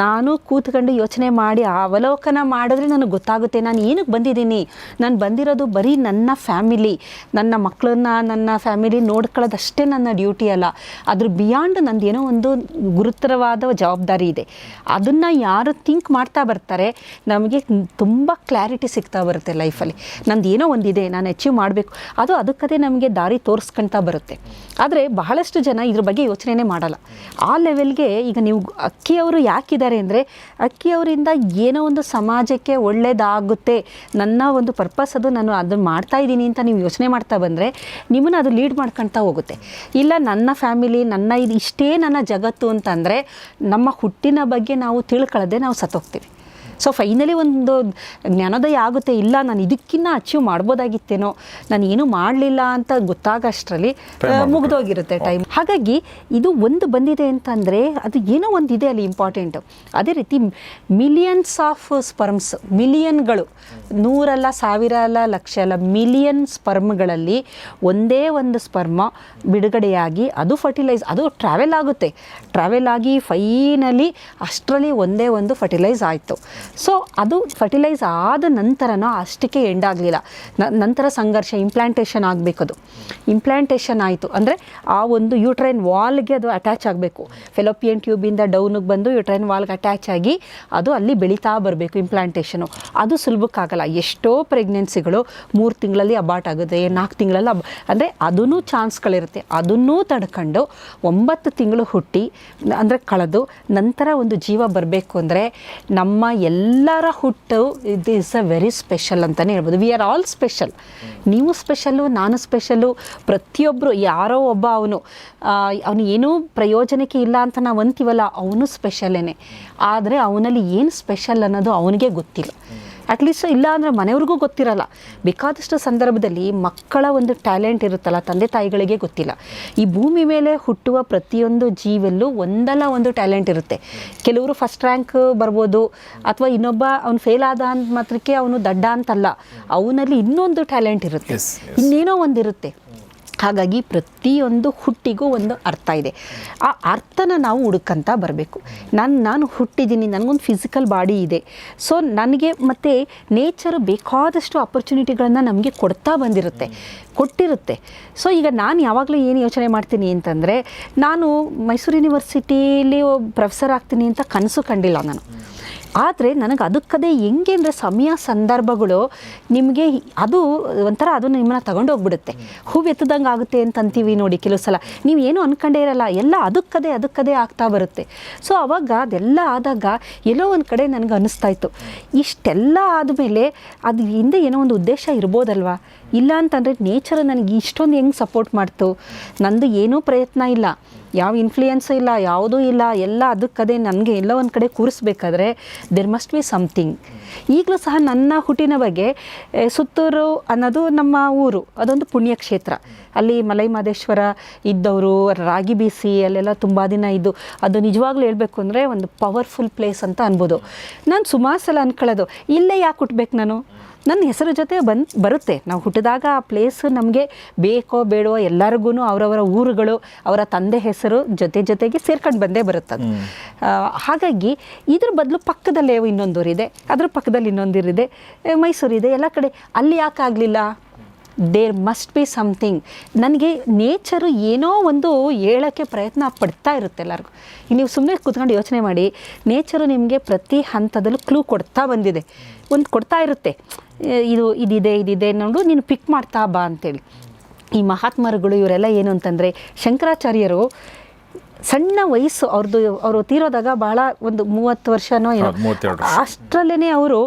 ನಾನು ಕೂತ್ಕೊಂಡು ಯೋಚನೆ ಮಾಡಿ ಅವಲೋಕನ ಮಾಡಿದ್ರೆ ನನಗೆ ಗೊತ್ತಾಗುತ್ತೆ. ನಾನು ಏನಕ್ಕೆ ಬಂದಿದ್ದೀನಿ? ನಾನು ಬಂದಿರೋದು ಬರೀ ನನ್ನ ಫ್ಯಾಮಿಲಿ. ನನ್ನ ಮಕ್ಕಳನ್ನ ನನ್ನ ಫ್ಯಾಮಿಲಿ ನೋಡ್ಕೊಳ್ಳೋದಷ್ಟೇ ನನ್ನ ಡ್ಯೂಟಿ ಅಲ್ಲ. ಅದ್ರ ಬಿಯಾಂಡ್ ನಂದು ಏನೋ ಒಂದು ಗುರುತರವಾದ ಜವಾಬ್ದಾರಿ ಇದೆ. ಅದನ್ನು ಯಾರು ಥಿಂಕ್ ಮಾಡ್ತಾ ಬರ್ತಾರೆ, ನಮಗೆ ತುಂಬ ಕ್ಲಾರಿಟಿ ಸಿಗ್ತಾ ಬರುತ್ತೆ ಲೈಫಲ್ಲಿ. ನಂದು ಏನೋ ಒಂದಿದೆ, ನಾನು ಅಚೀವ್ ಮಾಡಬೇಕು. ಅದು ಅದಕ್ಕದೇ ನಮಗೆ ದಾರಿ ತೋರಿಸ್ಕೊಳ್ತಾ ಬರುತ್ತೆ. ಆದರೆ ಬಹಳಷ್ಟು ಜನ ಇದ್ರ ಬಗ್ಗೆ ಯೋಚನೆನೇ ಮಾಡಲ್ಲ. ಆ ಲೆವೆಲ್ಗೆ ಈಗ ನೀವು ಅಕ್ಕಿಯವರು ಯಾಕಿದ್ದಾರೆ ಅಂದರೆ ಅಕ್ಕಿಯವರಿಂದ ಏನೋ ಒಂದು ಸಮಾಜಕ್ಕೆ ಒಳ್ಳೆಯದಾಗುತ್ತೆ ನನ್ನ ಒಂದು ಪರ್ಪಸ್ ಅದು, ನಾನು ಅದನ್ನು ಮಾಡ್ತಾ ಇದ್ದೀನಿ ಅಂತ ನೀವು ಯೋಚನೆ ಮಾಡ್ತಾ ಬಂದರೆ ನಿಮ್ಮನ್ನು ಅದು ಲೀಡ್ ಮಾಡ್ಕೊಳ್ತಾ ಹೋಗುತ್ತೆ. ಇಲ್ಲ ನನ್ನ ಫ್ಯಾಮಿಲಿ ನನ್ನ ಇದು ಇಷ್ಟೇ ನನ್ನ ಜಗತ್ತು ಅಂತಂದರೆ ನಮ್ಮ ಹುಟ್ಟಿನ ಬಗ್ಗೆ ನಾವು ತಿಳ್ಕೊಳ್ಳದೆ ನಾವು ಸತ್ತೋಗ್ತೀವಿ. ಸೊ ಫೈನಲಿ ಒಂದು ಜ್ಞಾನೋದಯ ಆಗುತ್ತೆ ಇಲ್ಲ ನಾನು ಇದಕ್ಕಿನ್ನ ಅಚೀವ್ ಮಾಡ್ಬೋದಾಗಿತ್ತೇನೋ ನಾನು ಏನೂ ಮಾಡಲಿಲ್ಲ ಅಂತ ಗೊತ್ತಾಗಷ್ಟರಲ್ಲಿ ಮುಗ್ದೋಗಿರುತ್ತೆ ಟೈಮ್ ಹಾಗಾಗಿ ಇದು ಒಂದು ಬಂದಿದೆ ಅಂತಂದರೆ ಅದು ಏನೋ ಒಂದು ಇದೆ ಅಲ್ಲಿ ಇಂಪಾರ್ಟೆಂಟ್ ಅದೇ ರೀತಿ ಮಿಲಿಯನ್ಸ್ ಆಫ್ ಸ್ಪರ್ಮ್ಸ್ ಮಿಲಿಯನ್ಗಳು ನೂರಲ್ಲ ಸಾವಿರ ಅಲ್ಲ ಲಕ್ಷ ಅಲ್ಲ ಮಿಲಿಯನ್ ಸ್ಪರ್ಮ್ಗಳಲ್ಲಿ ಒಂದೇ ಒಂದು ಸ್ಪರ್ಮ ಬಿಡುಗಡೆಯಾಗಿ ಅದು ಫರ್ಟಿಲೈಸ್ ಅದು ಟ್ರಾವೆಲ್ ಆಗುತ್ತೆ. ಟ್ರಾವೆಲ್ ಆಗಿ ಫೈನಲಿ ಅಷ್ಟರಲ್ಲಿ ಒಂದೇ ಒಂದು ಫರ್ಟಿಲೈಸ್ ಆಯಿತು. ಸೊ ಅದು ಫರ್ಟಿಲೈಸ್ ಆದ ನಂತರನೂ ಅಷ್ಟಕ್ಕೆ ಎಂಡ್ ಆಗಲಿಲ್ಲ. ನಂತರ ಸಂಘರ್ಷ ಇಂಪ್ಲಾಂಟೇಷನ್ ಆಗಬೇಕದು. ಇಂಪ್ಲಾಂಟೇಷನ್ ಆಯಿತು. ಅಂದರೆ ಆ ಒಂದು ಯೂಟ್ರೈನ್ ವಾಲ್ಗೆ ಅದು ಅಟ್ಯಾಚ್ ಆಗಬೇಕು. ಫೆಲೋಪಿಯನ್ ಟ್ಯೂಬಿಂದ ಡೌನಿಗೆ ಬಂದು ಯೂಟ್ರೈನ್ ವಾಲ್ಗೆ ಅಟ್ಯಾಚ್ ಆಗಿ ಅದು ಅಲ್ಲಿ ಬೆಳೀತಾ ಬರಬೇಕು ಇಂಪ್ಲಾಂಟೇಷನು ಅದು ಸುಲಭಕ್ಕಾಗಲ್ಲ ಎಷ್ಟೋ ಪ್ರೆಗ್ನೆನ್ಸಿಗಳು ಮೂರು ತಿಂಗಳಲ್ಲಿ ಅಬಾಟ್ ಆಗುತ್ತೆ, ನಾಲ್ಕು ತಿಂಗಳಲ್ಲಿ ಅಬ್ ಅಂದರೆ ಅದೂ ಚಾನ್ಸ್ಗಳಿರುತ್ತೆ ಅದನ್ನೂ ತಡ್ಕೊಂಡು ಒಂಬತ್ತು ತಿಂಗಳು ಹುಟ್ಟಿ, ಅಂದರೆ ಕಳೆದು ನಂತರ ಒಂದು ಜೀವ ಬರಬೇಕು ಅಂದರೆ ನಮ್ಮ ಎಲ್ಲರ ಹುಟ್ಟು ಇದು ಇಸ್ ಅ ವೆರಿ ಸ್ಪೆಷಲ್ ಅಂತಲೇ ಹೇಳ್ಬೋದು. ವಿ ಆರ್ ಆಲ್ ಸ್ಪೆಷಲ್ ನೀವು ಸ್ಪೆಷಲ್ಲು ನಾನು ಸ್ಪೆಷಲ್ಲು ಪ್ರತಿಯೊಬ್ಬರು ಯಾರೋ ಒಬ್ಬ ಅವನು ಅವನು ಏನೂ ಪ್ರಯೋಜನಕ್ಕೆ ಇಲ್ಲ ಅಂತ ನಾವು ಅಂತೀವಲ್ಲ, ಅವನು ಸ್ಪೆಷಲೇನೆ ಆದರೆ ಅವನಲ್ಲಿ ಏನು ಸ್ಪೆಷಲ್ ಅನ್ನೋದು ಅವನಿಗೆ ಗೊತ್ತಿಲ್ಲ. ಅಟ್ಲೀಸ್ಟ್ ಇಲ್ಲ ಅಂದರೆ ಮನೆಯವ್ರಿಗೂ ಗೊತ್ತಿರಲ್ಲ. ಬೇಕಾದಷ್ಟು ಸಂದರ್ಭದಲ್ಲಿ ಮಕ್ಕಳ ಒಂದು ಟ್ಯಾಲೆಂಟ್ ಇರುತ್ತಲ್ಲ ತಂದೆ ತಾಯಿಗಳಿಗೆ ಗೊತ್ತಿಲ್ಲ. ಈ ಭೂಮಿ ಮೇಲೆ ಹುಟ್ಟುವ ಪ್ರತಿಯೊಂದು ಜೀವಲ್ಲೂ ಒಂದಲ್ಲ ಒಂದು ಟ್ಯಾಲೆಂಟ್ ಇರುತ್ತೆ. ಕೆಲವರು ಫಸ್ಟ್ ರ್ಯಾಂಕ್ ಬರ್ಬೋದು ಅಥವಾ ಇನ್ನೊಬ್ಬ ಅವ್ನು ಫೇಲ್ ಆದ ಅಂತ ಮಾತ್ರಕ್ಕೆ ಅವನು ದಡ್ಡ ಅಂತಲ್ಲ. ಅವನಲ್ಲಿ ಇನ್ನೊಂದು ಟ್ಯಾಲೆಂಟ್ ಇರುತ್ತೆ. ಇನ್ನೇನೋ ಒಂದಿರುತ್ತೆ. ಹಾಗಾಗಿ ಪ್ರತಿಯೊಂದು ಹುಟ್ಟಿಗೂ ಒಂದು ಅರ್ಥ ಇದೆ. ಆ ಅರ್ಥನ ನಾವು ಹುಡುಕಂತ ಬರಬೇಕು. ನಾನು ನಾನು ಹುಟ್ಟಿದ್ದೀನಿ, ನನಗೊಂದು ಫಿಸಿಕಲ್ ಬಾಡಿ ಇದೆ. ಸೊ ನನಗೆ ಮತ್ತು ನೇಚರ್ ಬೇಕಾದಷ್ಟು ಅಪರ್ಚುನಿಟಿಗಳನ್ನು ನಮಗೆ ಕೊಡ್ತಾ ಬಂದಿರುತ್ತೆ, ಕೊಟ್ಟಿರುತ್ತೆ. ಸೊ ಈಗ ನಾನು ಯಾವಾಗಲೂ ಏನು ಯೋಚನೆ ಮಾಡ್ತೀನಿ ಅಂತಂದರೆ, ನಾನು ಮೈಸೂರು ಯೂನಿವರ್ಸಿಟಿಯಲ್ಲಿ ಪ್ರೊಫೆಸರ್ ಆಗ್ತೀನಿ ಅಂತ ಕನಸು ಕಂಡಿಲ್ಲ ನಾನು. ಆದರೆ ನನಗೆ ಅದಕ್ಕದೇ ಹೆಂಗೆ ಅಂದರೆ ಸಮಯ ಸಂದರ್ಭಗಳು ನಿಮಗೆ ಅದು ಒಂಥರ ಅದು ನಿಮ್ಮನ್ನು ತಗೊಂಡು ಹೋಗ್ಬಿಡುತ್ತೆ ಹೂವು ಎತ್ತದಂಗೆ ಆಗುತ್ತೆ ಅಂತ ಅಂತೀವಿ ನೋಡಿ ಕೆಲವು ಸಲ. ನೀವು ಏನು ಅನ್ಕೊಂಡೇ ಇರಲ್ಲ, ಎಲ್ಲ ಅದಕ್ಕದೇ ಅದಕ್ಕದೇ ಆಗ್ತಾ ಬರುತ್ತೆ. ಸೊ ಅವಾಗ ಅದೆಲ್ಲ ಆದಾಗ ಎಲ್ಲೋ ಒಂದು ಕಡೆ ನನಗೆ ಅನ್ನಿಸ್ತಾ ಇತ್ತು. ಇಷ್ಟೆಲ್ಲ ಆದಮೇಲೆ ಅದು ಹಿಂದೆ ಏನೋ ಒಂದು ಉದ್ದೇಶ ಇರ್ಬೋದಲ್ವಾ? ಇಲ್ಲ ಅಂತಂದರೆ ನೇಚರ್ ನನಗೆ ಇಷ್ಟೊಂದು ಹೆಂಗೆ ಸಪೋರ್ಟ್ ಮಾಡ್ತು? ನಂದು ಏನೂ ಪ್ರಯತ್ನ ಇಲ್ಲ. ಯಾವ ಇನ್ಫ್ಲೂಯೆನ್ಸ್ ಇಲ್ಲ, ಯಾವುದೂ ಇಲ್ಲ, ಎಲ್ಲ ಅದಕ್ಕದೇ ನನಗೆ ಎಲ್ಲ ಒಂದು ಕಡೆ ಕೂರಿಸ್ಬೇಕಾದ್ರೆ ದೆರ್ ಮಸ್ಟ್ ಬಿ ಸಮಥಿಂಗ್ ಈಗಲೂ ಸಹ ನನ್ನ ಹುಟ್ಟಿನ ಬಗ್ಗೆ ಸುತ್ತೂರು ಅನ್ನೋದು ನಮ್ಮ ಊರು, ಅದೊಂದು ಪುಣ್ಯಕ್ಷೇತ್ರ. ಅಲ್ಲಿ ಮಲೈ ಮಾದೇಶ್ವರ ಇದ್ದವರು, ರಾಗಿ ಬೀಸಿ, ಅಲ್ಲೆಲ್ಲ ತುಂಬ ದಿನ ಇದ್ದು, ಅದು ನಿಜವಾಗ್ಲೂ ಹೇಳಬೇಕು ಅಂದರೆ ಒಂದು ಪವರ್ಫುಲ್ ಪ್ಲೇಸ್ ಅಂತ ಅನ್ಬೋದು. ನಾನು ಸುಮಾರು ಸಲ ಅಂದ್ಕೊಳ್ಳೋದು ಇಲ್ಲೇ ಯಾಕೆ ಹುಟ್ಬೇಕು ನಾನು? ನನ್ನ ಹೆಸರು ಜೊತೆ ಬಂದು ಬರುತ್ತೆ. ನಾವು ಹುಟ್ಟಿದಾಗ ಆ ಪ್ಲೇಸ್ ನಮಗೆ ಬೇಕೋ ಬೇಡೋ ಎಲ್ಲರಿಗೂ ಅವರವರ ಊರುಗಳು ಅವರ ತಂದೆ ಹೆಸರು ಜೊತೆ ಜೊತೆಗೆ ಸೇರ್ಕೊಂಡು ಬಂದೇ ಬರುತ್ತೆ ಅದು. ಹಾಗಾಗಿ ಇದ್ರ ಬದಲು ಪಕ್ಕದಲ್ಲೇ ಇನ್ನೊಂದೂರಿದೆ ಅದ್ರ ಪಕ್ಕದಲ್ಲಿ ಇನ್ನೊಂದಿರಿದೆ ಮೈಸೂರು ಇದೆ ಎಲ್ಲ ಕಡೆ. ಅಲ್ಲಿ ಯಾಕೆ ಆಗಲಿಲ್ಲ? ದೇರ್ ಮಸ್ಟ್ ಬಿ ಸಮಥಿಂಗ್ ನನಗೆ ನೇಚರು ಏನೋ ಒಂದು ಹೇಳೋಕ್ಕೆ ಪ್ರಯತ್ನ ಪಡ್ತಾ ಇರುತ್ತೆ ಎಲ್ಲರಿಗೂ. ನೀವು ಸುಮ್ಮನೆ ಕೂತ್ಕೊಂಡು ಯೋಚನೆ ಮಾಡಿ ನೇಚರು ನಿಮಗೆ ಪ್ರತಿ ಹಂತದಲ್ಲೂ ಕ್ಲೂ ಕೊಡ್ತಾ ಬಂದಿದೆ. ಒಂದು ಕೊಡ್ತಾ ಇರುತ್ತೆ. ಇದು ಇದಿದೆ ಇದಿದೆ ನೋಡು ನೀನು ಪಿಕ್ ಮಾಡ್ತಾ ಬಾ ಅಂತೇಳಿ. ಈ ಮಹಾತ್ಮರುಗಳು ಇವರೆಲ್ಲ ಏನು ಅಂತಂದರೆ ಶಂಕರಾಚಾರ್ಯರು ಸಣ್ಣ ವಯಸ್ಸು ಅವ್ರದ್ದು ಅವರು ತೀರೋದಾಗ ಭಾಳ ಒಂದು ಮೂವತ್ತು ವರ್ಷನೋ ಏನೋ. ಅಷ್ಟರಲ್ಲೇ ಅವರು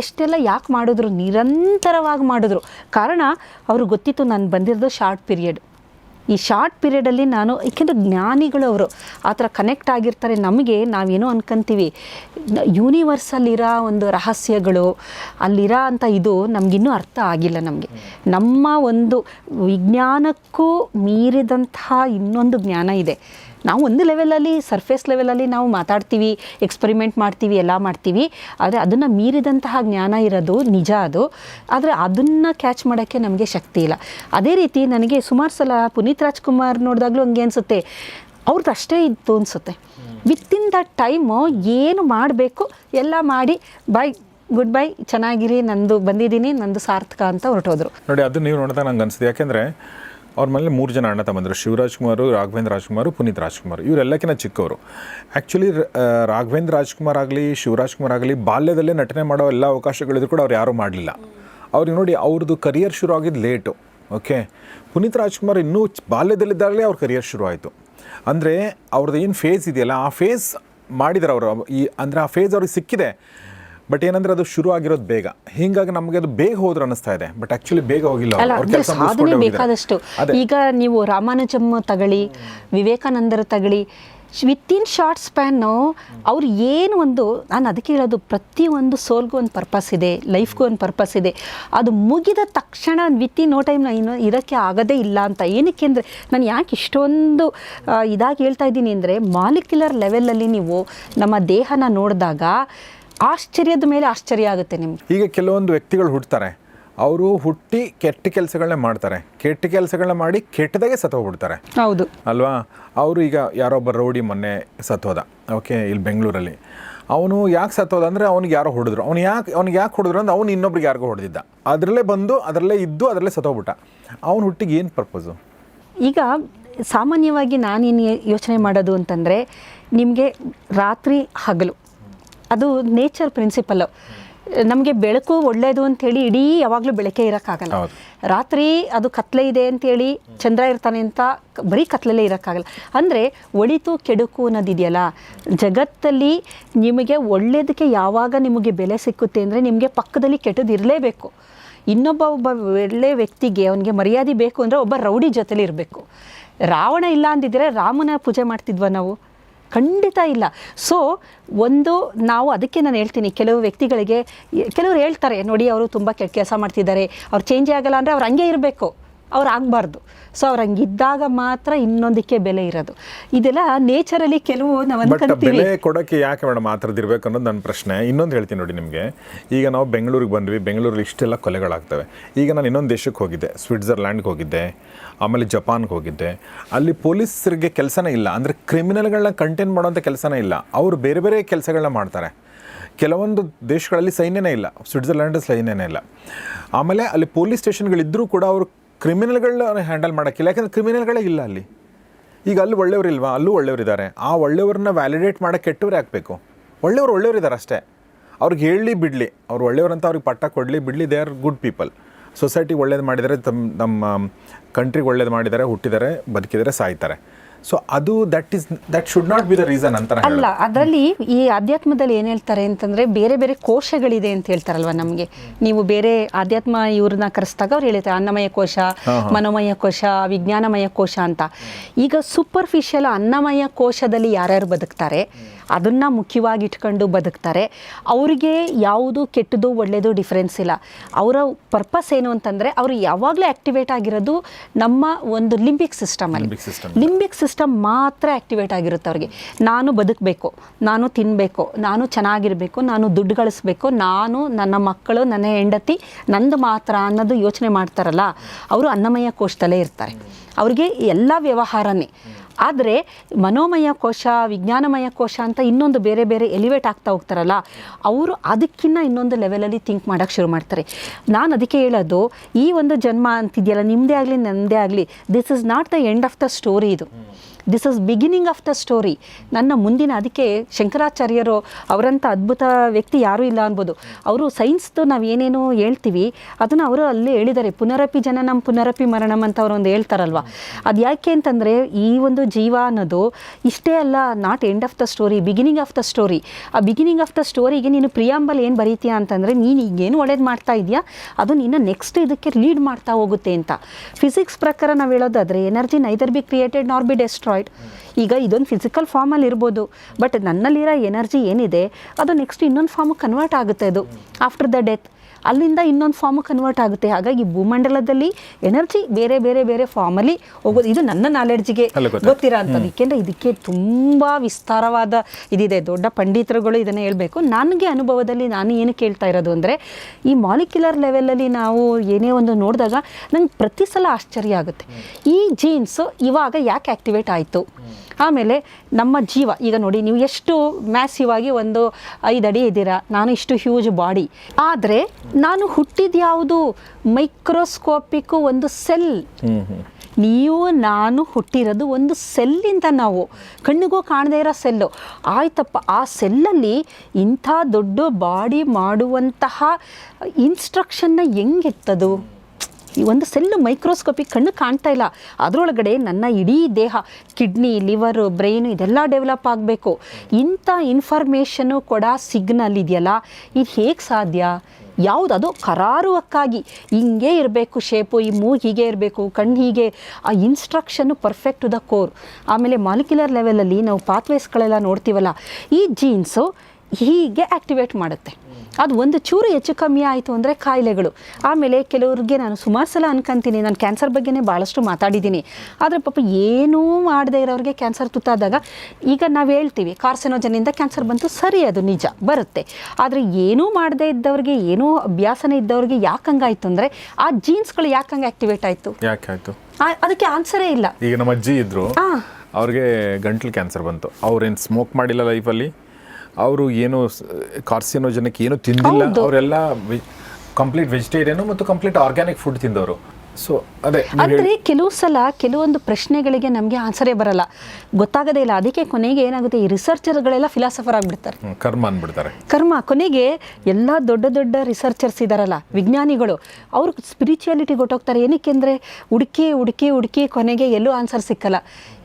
ಎಷ್ಟೆಲ್ಲ ಯಾಕೆ ಮಾಡಿದ್ರು ನಿರಂತರವಾಗಿ ಮಾಡಿದ್ರು. ಕಾರಣ ಅವ್ರಿಗೆ ಗೊತ್ತಿತ್ತು ನಾನು ಬಂದಿರೋದು ಶಾರ್ಟ್ ಪೀರಿಯಡ್ ಈ ಶಾರ್ಟ್ ಪೀರಿಯಡಲ್ಲಿ ನಾನು, ಏಕೆಂದರೆ ಜ್ಞಾನಿಗಳು ಅವರು ಆ ಥರ ಕನೆಕ್ಟ್ ಆಗಿರ್ತಾರೆ, ನಮಗೆ ನಾವೇನೋ ಅನ್ಕೊಂತೀವಿ. ಯೂನಿವರ್ಸಲ್ಲಿರೋ ಒಂದು ರಹಸ್ಯಗಳು, ಅಲ್ಲಿರೋ ಅಂತ ಇದು ನಮಗಿನ್ನೂ ಅರ್ಥ ಆಗಿಲ್ಲ ನಮಗೆ. ನಮ್ಮ ಒಂದು ವಿಜ್ಞಾನಕ್ಕೂ ಮೀರಿದಂತಹ ಇನ್ನೊಂದು ಜ್ಞಾನ ಇದೆ. ನಾವು ಒಂದು ಲೆವೆಲಲ್ಲಿ ಸರ್ಫೇಸ್ ಲೆವೆಲಲ್ಲಿ ನಾವು ಮಾತಾಡ್ತೀವಿ ಎಕ್ಸ್ಪರಿಮೆಂಟ್ ಮಾಡ್ತೀವಿ, ಎಲ್ಲ ಮಾಡ್ತೀವಿ. ಆದರೆ ಅದನ್ನು ಮೀರಿದಂತಹ ಜ್ಞಾನ ಇರೋದು ನಿಜ ಅದು. ಆದರೆ ಅದನ್ನು ಕ್ಯಾಚ್ ಮಾಡೋಕ್ಕೆ ನಮಗೆ ಶಕ್ತಿ ಇಲ್ಲ. ಅದೇ ರೀತಿ ನನಗೆ ಸುಮಾರು ಸಲ ಪುನೀತ್ ರಾಜ್ಕುಮಾರ್ ನೋಡಿದಾಗಲೂ ಹಂಗೆ ಅನಿಸುತ್ತೆ. ಅವ್ರದ್ದು ಅಷ್ಟೇ ಇತ್ತು ಅನಿಸುತ್ತೆ. ಇನ್ ದಟ್ ಟೈಮು ಏನು ಮಾಡಬೇಕು ಎಲ್ಲ ಮಾಡಿ ಬಾಯ್ ಗುಡ್ ಬೈ ಚೆನ್ನಾಗಿರಿ, ನಂದು ಬಂದಿದ್ದೀನಿ, ನಂದು ಸಾರ್ಥಕ ಅಂತ ಹೊರಟೋದ್ರು. ನೋಡಿ, ಅದು ನೀವು ನೋಡಿದಾಗ ನಂಗೆ ಅನಿಸಿದೆ ಯಾಕೆಂದರೆ ಅವ್ರ ಮನೇಲಿ ಮೂರು ಜನ ಅಣ್ಣ ತಮ್ಮಂದರು ಶಿವರಾಜ್ ಕುಮಾರು ರಾಘವೇಂದ್ರ ರಾಜ್ಕುಮಾರ್, ಪುನೀತ್ ರಾಜ್ಕುಮಾರ್ ಇವರೆಲ್ಲಕ್ಕಿಂತ ಚಿಕ್ಕವರು. ಆ್ಯಕ್ಚುಲಿ ರಾಘವೇಂದ್ರ ರಾಜ್ಕುಮಾರ್ ಆಗಲಿ ಶಿವರಾಜ್ ಕುಮಾರ್ ಆಗಲಿ, ಬಾಲ್ಯದಲ್ಲೇ ನಟನೆ ಮಾಡೋ ಎಲ್ಲ ಅವಕಾಶಗಳಿದ್ರು ಕೂಡ ಅವ್ರು ಯಾರೂ ಮಾಡಲಿಲ್ಲ. ಅವ್ರಿಗೆ ನೋಡಿ ಅವ್ರದ್ದು ಕರಿಯರ್ ಶುರು ಆಗಿದ್ದು ಲೇಟು ಓಕೆ ಪುನೀತ್ ರಾಜ್ಕುಮಾರ್ ಇನ್ನೂ ಬಾಲ್ಯದಲ್ಲಿದ್ದಾಗಲೇ ಅವ್ರ ಕರಿಯರ್ ಶುರು ಆಯಿತು. ಅಂದರೆ ಅವ್ರದ್ದು ಏನು ಫೇಸ್ ಇದೆಯಲ್ಲ, ಆ ಫೇಸ್ ಮಾಡಿದ್ದಾರೆ ಅವರು. ಈ, ಅಂದರೆ ಆ ಫೇಸ್ ಅವ್ರಿಗೆ ಸಿಕ್ಕಿದೆ. ಬಟ್ ಏನಂದ್ರೆ ಅದು ಶುರು ಆಗಿರೋದು ಬೇಗ. ಹಿಂಗಾಗಿ ನಮಗೆ ಅದು ಬೇಗ ಹೋದ್ರೆ ಅನಿಸ್ತಾ ಇದೆ. ಬಟ್ ಆಕ್ಚುಲಿ ಬೇಗ ಹೋಗಿಲ್ಲ ಅಲ್ಲ ಸಾಧನೆ ಬೇಕಾದಷ್ಟು. ಈಗ ನೀವು ರಾಮಾನುಜಮ್ ತಗಳಿ ವಿವೇಕಾನಂದರ ತಗಳಿ ವಿತಿನ್ ಶಾರ್ಟ್ ಸ್ಪ್ಯಾನು ಅವ್ರು ಏನು ಒಂದು ನಾನು ಅದಕ್ಕೆ ಹೇಳೋದು ಪ್ರತಿಯೊಂದು ಸೋಲ್ಗೂ ಒಂದು ಪರ್ಪಸ್ ಇದೆ ಲೈಫ್ಗೂ ಒಂದು ಪರ್ಪಸ್ ಇದೆ. ಅದು ಮುಗಿದ ತಕ್ಷಣ ವಿತಿನ್ ನೋ ಟೈಮ್ ಇನ್ನು ಇರೋಕ್ಕೆ ಆಗೋದೇ ಇಲ್ಲ ಅಂತ. ಏನಕ್ಕೆ ಅಂದರೆ ನಾನು ಯಾಕೆ ಇಷ್ಟೊಂದು ಇದಾಗಿ ಹೇಳ್ತಾ ಇದ್ದೀನಿ ಅಂದರೆ ಮಾಲಿಕ್ಯುಲರ್ ಲೆವೆಲಲ್ಲಿ ನೀವು ನಮ್ಮ ದೇಹನ ನೋಡಿದಾಗ ಆಶ್ಚರ್ಯದ ಮೇಲೆ ಆಶ್ಚರ್ಯ ಆಗುತ್ತೆ ನಿಮ್ಗೆ. ಈಗ ಕೆಲವೊಂದು ವ್ಯಕ್ತಿಗಳು ಹುಡ್ತಾರೆ ಅವರು ಹುಟ್ಟಿ ಕೆಟ್ಟ ಕೆಲಸಗಳನ್ನ ಮಾಡ್ತಾರೆ. ಕೆಟ್ಟ ಕೆಲಸಗಳನ್ನ ಮಾಡಿ ಕೆಟ್ಟದಾಗೆ ಸತ್ತೋಗ್ಬಿಡ್ತಾರೆ ಹೌದು. ಅಲ್ವಾ? ಅವರು ಈಗ ಯಾರೊಬ್ಬ ರೌಡಿ ಮೊನ್ನೆ ಸತ್ತೋದ ಓಕೆ ಇಲ್ಲಿ ಬೆಂಗಳೂರಲ್ಲಿ. ಅವನು ಯಾಕೆ ಸತ್ತೋದ ಅಂದರೆ ಅವ್ನಿಗೆ ಯಾರೋ ಹೊಡೆದ್ರು. ಅವ್ನು ಯಾಕೆ ಅವ್ನಿಗೆ ಯಾಕೆ ಹೊಡೆದ್ರು ಅಂದ್ರೆ ಅವ್ನು ಇನ್ನೊಬ್ರಿಗೆ ಯಾರಿಗೋ ಹೊಡೆದಿದ್ದ. ಅದರಲ್ಲೇ ಬಂದು ಅದರಲ್ಲೇ ಇದ್ದು ಅದರಲ್ಲೇ ಸತ್ತೋಗ್ಬಿಟ್ಟ ಅವ್ನು ಹುಟ್ಟಿಗೆ ಏನು ಪರ್ಪಸು ಈಗ ಸಾಮಾನ್ಯವಾಗಿ ನಾನೇನು ಯೋಚನೆ ಮಾಡೋದು ಅಂತಂದರೆ ನಿಮಗೆ ರಾತ್ರಿ ಹಗಲು ಅದು ನೇಚರ್ ಪ್ರಿನ್ಸಿಪಲ್ಲು ನಮಗೆ ಬೆಳಕು ಒಳ್ಳೆಯದು ಅಂತೇಳಿ ಇಡೀ ಯಾವಾಗಲೂ ಬೆಳಕೆ ಇರೋಕ್ಕಾಗಲ್ಲ. ರಾತ್ರಿ ಅದು ಕತ್ಲೆ ಇದೆ ಅಂತೇಳಿ ಚಂದ್ರ ಇರ್ತಾನೆ ಅಂತ ಬರೀ ಕತ್ಲಲ್ಲೇ ಇರೋಕ್ಕಾಗಲ್ಲ. ಅಂದರೆ ಒಳಿತು ಕೆಡುಕು ಅನ್ನೋದಿದೆಯಲ್ಲ. ಜಗತ್ತಲ್ಲಿ ನಿಮಗೆ ಒಳ್ಳೇದಕ್ಕೆ ಯಾವಾಗ ನಿಮಗೆ ಬೆಲೆ ಸಿಕ್ಕುತ್ತೆ ಅಂದರೆ ನಿಮಗೆ ಪಕ್ಕದಲ್ಲಿ ಕೆಟ್ಟದ್ದು ಇರಲೇಬೇಕು. ಇನ್ನೊಬ್ಬ ಒಬ್ಬ ಒಳ್ಳೆ ವ್ಯಕ್ತಿಗೆ ಅವನಿಗೆ ಮರ್ಯಾದೆ ಬೇಕು ಅಂದರೆ ಒಬ್ಬ ರೌಡಿ ಜೊತೆಲಿ ಇರಬೇಕು. ರಾವಣ ಇಲ್ಲ ಅಂದಿದ್ರೆ ರಾಮನ ಪೂಜೆ ಮಾಡ್ತಿದ್ವ ನಾವು? ಖಂಡಿತ ಇಲ್ಲ. ಸೊ ಒಂದು ನಾವು ಅದಕ್ಕೆ ನಾನು ಹೇಳ್ತೀನಿ, ಕೆಲವು ವ್ಯಕ್ತಿಗಳಿಗೆ, ಕೆಲವರು ಹೇಳ್ತಾರೆ, ನೋಡಿ ಅವರು ತುಂಬ ಕೆಟ್ಟ ಕೆಲಸ ಮಾಡ್ತಿದ್ದಾರೆ, ಅವ್ರು ಚೇಂಜೇ ಆಗಲ್ಲ ಅಂದರೆ ಅವ್ರು ಹಂಗೆ ಇರಬೇಕು. ಅವ್ರು ಆಗಬಾರ್ದು. ಸೊ ಅವ್ರು ಹಂಗಿದ್ದಾಗ ಮಾತ್ರ ಇನ್ನೊಂದಕ್ಕೆ ಬೆಲೆ ಇರೋದು. ಇದೆಲ್ಲ ನೇಚರಲ್ಲಿ ಕೆಲವು ನಾವು ಅನ್ಕೊಂತೀವಿ ಬೆಲೆ ಕೊಡೋಕ್ಕೆ ಯಾಕೆ ಮೇಡಮ್ ಆ ಥರದ್ದು ಇರಬೇಕು ಅನ್ನೋದು ನನ್ನ ಪ್ರಶ್ನೆ. ಇನ್ನೊಂದು ಹೇಳ್ತೀನಿ ನೋಡಿ ನಿಮಗೆ. ಈಗ ನಾವು ಬೆಂಗಳೂರಿಗೆ ಬಂದ್ವಿ ಬೆಂಗಳೂರಲ್ಲಿ ಇಷ್ಟೆಲ್ಲ ಕೊಲೆಗಳಾಗ್ತವೆ. ಈಗ ನಾನು ಇನ್ನೊಂದು ದೇಶಕ್ಕೆ ಹೋಗಿದ್ದೆ ಸ್ವಿಟ್ಜರ್ಲ್ಯಾಂಡ್ಗೆ ಹೋಗಿದ್ದೆ ಆಮೇಲೆ ಜಪಾನ್ಗೆ ಹೋಗಿದ್ದೆ. ಅಲ್ಲಿ ಪೊಲೀಸರಿಗೆ ಕೆಲಸನೇ ಇಲ್ಲ. ಅಂದರೆ ಕ್ರಿಮಿನಲ್ಗಳನ್ನ ಕಂಟೈನ್ ಮಾಡೋಂಥ ಕೆಲಸನೇ ಇಲ್ಲ. ಅವರು ಬೇರೆ ಬೇರೆ ಕೆಲಸಗಳನ್ನ ಮಾಡ್ತಾರೆ. ಕೆಲವೊಂದು ದೇಶಗಳಲ್ಲಿ ಸೈನ್ಯನೇ ಇಲ್ಲ. ಸ್ವಿಟ್ಜರ್ಲ್ಯಾಂಡ್ ಸೈನ್ಯನೇ ಇಲ್ಲ. ಆಮೇಲೆ ಅಲ್ಲಿ ಪೊಲೀಸ್ ಸ್ಟೇಷನ್ಗಳಿದ್ದರೂ ಕೂಡ ಅವರು ಕ್ರಿಮಿನಲ್ಗಳನ್ನ ಹ್ಯಾಂಡಲ್ ಮಾಡೋಕ್ಕಿಲ್ಲ. ಯಾಕಂದರೆ ಕ್ರಿಮಿನಲ್ಗಳೇ ಇಲ್ಲ ಅಲ್ಲಿ. ಈಗ ಅಲ್ಲಿ ಒಳ್ಳೆಯವರಿಲ್ವಾ? ಅಲ್ಲೂ ಒಳ್ಳೆಯವರಿದ್ದಾರೆ. ಆ ಒಳ್ಳೆಯವ್ರನ್ನ ವ್ಯಾಲಿಡೇಟ್ ಮಾಡೋಕ್ಕೆ ಕೆಟ್ಟವ್ರು ಹಾಕಬೇಕು ಒಳ್ಳೆಯವ್ರು ಒಳ್ಳೆಯವರಿದ್ದಾರೆ ಅಷ್ಟೇ. ಅವ್ರಿಗೆ ಹೇಳಲಿ ಬಿಡಲಿ. ಅವ್ರು ಒಳ್ಳೆಯವ್ರಂತ ಅವ್ರಿಗೆ ಪಟ್ಟ ಕೊಡಲಿ. ಬಿಡಲಿ ದೇ ಆರ್ ಗುಡ್ ಪೀಪಲ್ ಸೊಸೈಟಿಗೆ ಒಳ್ಳೇದು ಮಾಡಿದರೆ ತಮ್ಮ ನಮ್ಮ ಕಂಟ್ರಿಗೆ ಒಳ್ಳೇದು ಮಾಡಿದ್ದಾರೆ, ಹುಟ್ಟಿದ್ದಾರೆ ಬದುಕಿದರೆ ಸಾಯ್ತಾರೆ. ಸೊ ಅದು that is that should not be the reason ಅಂತ ಅಲ್ಲ ಅದರಲ್ಲಿ ಈ ಅಧ್ಯಾತ್ಮದಲ್ಲಿ ಏನು ಹೇಳ್ತಾರೆ ಅಂತಂದ್ರೆ ಬೇರೆ ಬೇರೆ ಕೋಶಗಳಿದೆ ಅಂತ ಹೇಳ್ತಾರಲ್ವ ನಮಗೆ. ನೀವು ಬೇರೆ ಅಧ್ಯಾತ್ಮ ಇವ್ರನ್ನ ಕರೆಸ್ದಾಗ ಅವ್ರು ಹೇಳ್ತಾರೆ ಅನ್ನಮಯ ಕೋಶ ಮನೋಮಯ ಕೋಶ ವಿಜ್ಞಾನಮಯ ಕೋಶ ಅಂತ. ಈಗ ಸೂಪರ್ಫಿಷಿಯಲ್ ಅನ್ನಮಯ ಕೋಶದಲ್ಲಿ ಯಾರ್ಯಾರು ಬದುಕ್ತಾರೆ? ಅದನ್ನು ಮುಖ್ಯವಾಗಿ ಇಟ್ಕೊಂಡು ಬದುಕ್ತಾರೆ. ಅವರಿಗೆ ಯಾವುದು ಕೆಟ್ಟದು ಒಳ್ಳೆಯದು ಡಿಫ್ರೆನ್ಸ್ ಇಲ್ಲ. ಅವರ ಪರ್ಪಸ್ ಏನು ಅಂತಂದರೆ ಅವರು ಯಾವಾಗಲೂ ಆ್ಯಕ್ಟಿವೇಟ್ ಆಗಿರೋದು ನಮ್ಮ ಒಂದು ಲಿಂಬಿಕ್ ಸಿಸ್ಟಮಲ್ಲಿ. ಲಿಂಬಿಕ್ ಸಿಸ್ಟಮ್ ಮಾತ್ರ ಆ್ಯಕ್ಟಿವೇಟ್ ಆಗಿರುತ್ತೆ ಅವ್ರಿಗೆ. ನಾನು ಬದುಕಬೇಕು ನಾನು ತಿನ್ನಬೇಕು ನಾನು ಚೆನ್ನಾಗಿರಬೇಕು ನಾನು ದುಡ್ಡು ಗಳಿಸ್ಬೇಕು ನಾನು ನನ್ನ ಮಕ್ಕಳು ನನ್ನ ಹೆಂಡತಿ ನಂದು ಮಾತ್ರ ಅನ್ನೋದು ಯೋಚನೆ ಮಾಡ್ತಾರಲ್ಲ ಅವರು ಅನ್ನಮಯ ಕೋಶದಲ್ಲೇ ಇರ್ತಾರೆ. ಅವರಿಗೆ ಎಲ್ಲ ವ್ಯವಹಾರನೇ. ಆದರೆ ಮನೋಮಯ ಕೋಶ, ವಿಜ್ಞಾನಮಯ ಕೋಶ ಅಂತ ಇನ್ನೊಂದು ಬೇರೆ ಬೇರೆ ಎಲಿವೇಟ್ ಆಗ್ತಾ ಹೋಗ್ತಾರಲ್ಲ, ಅವರು ಅದಕ್ಕಿಂತ ಇನ್ನೊಂದು ಲೆವೆಲಲ್ಲಿ ಥಿಂಕ್ ಮಾಡೋಕ್ಕೆ ಶುರು ಮಾಡ್ತಾರೆ. ನಾನು ಅದಕ್ಕೆ ಹೇಳೋದು, ಈ ಒಂದು ಜನ್ಮ ಅಂತಿದೆಯಲ್ಲ ನಿಮ್ಮದೇ ಆಗಲಿ ನನ್ನದೇ ಆಗಲಿ this is not the end of the story ಇದು. This is beginning of the story ನನ್ನ ಮುಂದಿನ ಅದಕ್ಕೆ ಶಂಕರಾಚಾರ್ಯರು ಅವರಂಥ ಅದ್ಭುತ ವ್ಯಕ್ತಿ ಯಾರೂ ಇಲ್ಲ ಅನ್ಬೋದು. ಅವರು ಸೈನ್ಸ್ದು ನಾವು ಏನೇನು ಹೇಳ್ತೀವಿ, ಅದನ್ನು ಅವರು ಅಲ್ಲೇ ಹೇಳಿದ್ದಾರೆ. ಪುನರಪಿ ಜನನಂ, ಪುನರಪಿ ಮರಣಂ ಅಂತ ಅವರು ಒಂದು ಹೇಳ್ತಾರಲ್ವ? ಅದು ಯಾಕೆ ಅಂತಂದರೆ ಈ ಒಂದು ಜೀವ ಅನ್ನೋದು ಇಷ್ಟೇ ಅಲ್ಲ not end of the story beginning of the story ಆ ಬಿಗಿನಿಂಗ್ ಆಫ್ ದ ಸ್ಟೋರಿಗೆ ನೀನು ಪ್ರಿಯಾಂಬಲ್ ಏನು ಬರೀತೀಯಾ ಅಂತಂದರೆ, ನೀನು ಈಗೇನು ಒಳ್ಳೇದು ಮಾಡ್ತಾ ಇದೆಯಾ? ಅದು ನಿನ್ನ ನೆಕ್ಸ್ಟ್ ಇದಕ್ಕೆ ಲೀಡ್ ಮಾಡ್ತಾ ಹೋಗುತ್ತೆ ಅಂತ. ಫಿಸಿಕ್ಸ್ ಪ್ರಕಾರ ನಾವು ಹೇಳೋದಾದರೆ energy neither be created nor be ಈಗ ಇದೊಂದು ಫಿಸಿಕಲ್ ಫಾರ್ಮಲ್ಲಿ ಇರ್ಬೋದು. ಬಟ್ ನನ್ನಲ್ಲಿರೋ ಎನರ್ಜಿ ಏನಿದೆ, ಅದು ನೆಕ್ಸ್ಟ್ ಇನ್ನೊಂದು ಫಾರ್ಮಿಗೆ ಕನ್ವರ್ಟ್ ಆಗುತ್ತೆ ಅದು ಆಫ್ಟರ್ ದ ಡೆತ್ ಅಲ್ಲಿಂದ ಇನ್ನೊಂದು ಫಾರ್ಮ್ ಕನ್ವರ್ಟ್ ಆಗುತ್ತೆ. ಹಾಗಾಗಿ ಭೂಮಂಡಲದಲ್ಲಿ ಎನರ್ಜಿ ಬೇರೆ ಬೇರೆ ಬೇರೆ ಫಾರ್ಮಲ್ಲಿ ಹೋಗೋದು. ಇದು ನನ್ನ ನಾಲೆಡ್ಜಿಗೆ. ಗೊತ್ತಿರೋ ಅಂಥದ್ದು. ಏಕೆಂದರೆ ಇದಕ್ಕೆ ತುಂಬ ವಿಸ್ತಾರವಾದ ಇದಿದೆ. ದೊಡ್ಡ ಪಂಡಿತರುಗಳು ಇದನ್ನು ಹೇಳಬೇಕು. ನನಗೆ ಅನುಭವದಲ್ಲಿ ನಾನು ಏನು ಕೇಳ್ತಾ ಇರೋದು ಅಂದರೆ ಈ ಮಾಲಿಕ್ಯುಲರ್ ಲೆವೆಲಲ್ಲಿ ನಾವು ಏನೇ ಒಂದು ನೋಡಿದಾಗ ನಂಗೆ ಪ್ರತಿ ಸಲ ಆಶ್ಚರ್ಯ ಆಗುತ್ತೆ. ಈ ಜೀನ್ಸು ಇವಾಗ ಯಾಕೆ ಆ್ಯಕ್ಟಿವೇಟ್ ಆಯಿತು? ಆಮೇಲೆ ನಮ್ಮ ಜೀವ ಈಗ ನೋಡಿ ನೀವು ಎಷ್ಟು ಮ್ಯಾಸಿವ್ ಆಗಿ ಒಂದು ಐದು ಅಡಿ ಇದ್ದೀರಾ ನಾನು ಇಷ್ಟು ಹ್ಯೂಜ್ ಬಾಡಿ ಆದರೆ ನಾನು ಹುಟ್ಟಿದ ಯಾವುದು? ಮೈಕ್ರೋಸ್ಕೋಪಿಕ್ ಒಂದು ಸೆಲ್ ನೀವು ನಾನು ಹುಟ್ಟಿರೋದು ಒಂದು ಸೆಲ್ಲಿಂದ ನಾವು. ಕಣ್ಣಿಗೂ ಕಾಣದೇ ಇರೋ ಸೆಲ್ಲು ಆಯ್ತಪ್ಪ ಆ ಸೆಲ್ಲಲ್ಲಿ ಇಂಥ ದೊಡ್ಡ ಬಾಡಿ ಮಾಡುವಂತಹ ಇನ್ಸ್ಟ್ರಕ್ಷನ್ನ ಹೆಂಗೆತ್ತದು? ಈ ಒಂದು ಸೆಲ್ಲು ಮೈಕ್ರೋಸ್ಕೋಪಿಕ್ ಕಣ್ಣು ಕಾಣ್ತಾ ಇಲ್ಲ. ಅದರೊಳಗಡೆ ನನ್ನ ಇಡೀ ದೇಹ, ಕಿಡ್ನಿ, ಲಿವರು, ಬ್ರೈನು ಇದೆಲ್ಲ ಡೆವಲಪ್ ಆಗಬೇಕು. ಇಂಥ ಇನ್ಫಾರ್ಮೇಷನು ಕೊಡ ಸಿಗ್ನಲ್ ಇದೆಯಲ್ಲ, ಇದು ಹೇಗೆ ಸಾಧ್ಯ? ಯಾವುದು ಅದು? ಕರಾರುವಕ್ಕಾಗಿ. ಹಿಂಗೆ ಇರಬೇಕು ಶೇಪು, ಈ ಮೂಗು ಹೀಗೆ ಇರಬೇಕು, ಕಣ್ಣು ಹೀಗೆ. ಆ instruction perfect to the core ಆಮೇಲೆ ಮಾಲಿಕ್ಯುಲರ್ ಲೆವೆಲಲ್ಲಿ ನಾವು ಪಾತ್ವೇಸ್ಗಳೆಲ್ಲ ನೋಡ್ತೀವಲ್ಲ, ಈ ಜೀನ್ಸು ಹೀಗೆ ಆ್ಯಕ್ಟಿವೇಟ್ ಮಾಡುತ್ತೆ. ಅದು ಒಂದು ಚೂರು ಹೆಚ್ಚು ಕಮ್ಮಿ ಆಯಿತು ಅಂದರೆ ಕಾಯಿಲೆಗಳು. ಆಮೇಲೆ ಕೆಲವ್ರಿಗೆ ನಾನು ಸುಮಾರು ಸಲ ಅನ್ಕೊಂತೀನಿ ನಾನು ಕ್ಯಾನ್ಸರ್ ಬಗ್ಗೆನೇ ಭಾಳಷ್ಟು ಮಾತಾಡಿದ್ದೀನಿ. ಆದರೆ ಪಾಪ ಏನೂ ಮಾಡದೇ ಇರೋರಿಗೆ ಕ್ಯಾನ್ಸರ್ ತುತ್ತಾದಾಗ ಈಗ ನಾವು ಹೇಳ್ತೀವಿ ಕಾರ್ಸೆನೋಜನಿಂದ ಕ್ಯಾನ್ಸರ್ ಬಂತು ಸರಿ ಅದು ನಿಜ ಬರುತ್ತೆ. ಆದರೆ ಏನೂ ಮಾಡದೇ ಇದ್ದವ್ರಿಗೆ ಏನೂ ಅಭ್ಯಾಸನೇ ಇದ್ದವ್ರಿಗೆ ಯಾಕೆ ಹಂಗಾಯ್ತು ಅಂದರೆ ಆ ಜೀನ್ಸ್ಗಳು ಯಾಕೆ ಹಂಗೆ ಆ್ಯಕ್ಟಿವೇಟ್ ಆಯಿತು? ಯಾಕೆ ಆಯ್ತು? ಅದಕ್ಕೆ ಆನ್ಸರೇ ಇಲ್ಲ. ಈಗ ನಮ್ಮ ಅಜ್ಜಿ ಇದ್ರು. ಅವ್ರಿಗೆ ಗಂಟ್ಲು ಕ್ಯಾನ್ಸರ್ ಬಂತು. ಅವ್ರೇನು ಸ್ಮೋಕ್ ಮಾಡಿಲ್ಲ ಲೈಫಲ್ಲಿ ಅವರು ಏನು ಕಾರ್ಸಿನೋಜನಕ್ಕೆ ಏನು ತಿಂದಿಲ್ಲ. ಅವರೆಲ್ಲ ಕಂಪ್ಲೀಟ್ ವೆಜಿಟೇರಿಯನ್ ಮತ್ತು ಕಂಪ್ಲೀಟ್ ಆರ್ಗ್ಯಾನಿಕ್ ಫುಡ್ ತಿಂದವರು. ಸೊ ಅದೇ ಆದ್ರೆ ಕೆಲವು ಸಲ ಕೆಲವೊಂದು ಪ್ರಶ್ನೆಗಳಿಗೆ ನಮಗೆ ಆನ್ಸರೇ ಬರಲ್ಲ. ಗೊತ್ತಾಗದೇ ಇಲ್ಲ. ಅದಕ್ಕೆ ಕೊನೆಗೆ ಏನಾಗುತ್ತೆ? ಈ ರಿಸರ್ಚರ್ಗಳೆಲ್ಲ ಫಿಲಾಸಫರ್ ಆಗಿಬಿಡ್ತಾರೆ. ಕರ್ಮ ಅಂದ್ಬಿಡ್ತಾರೆ ಕರ್ಮ. ಕೊನೆಗೆ ಎಲ್ಲ ದೊಡ್ಡ ದೊಡ್ಡ ರಿಸರ್ಚರ್ಸ್ ಇದ್ದಾರಲ್ಲ ವಿಜ್ಞಾನಿಗಳು ಅವರು ಸ್ಪಿರಿಚುಯಾಲಿಟಿ ಗೊಟ್ಟೋಗ್ತಾರೆ ಏನಕ್ಕೆ ಅಂದರೆ ಹುಡುಕಿ ಹುಡುಕಿ ಹುಡುಕಿ ಕೊನೆಗೆ ಎಲ್ಲೂ ಆನ್ಸರ್ ಸಿಕ್ಕಲ್ಲ.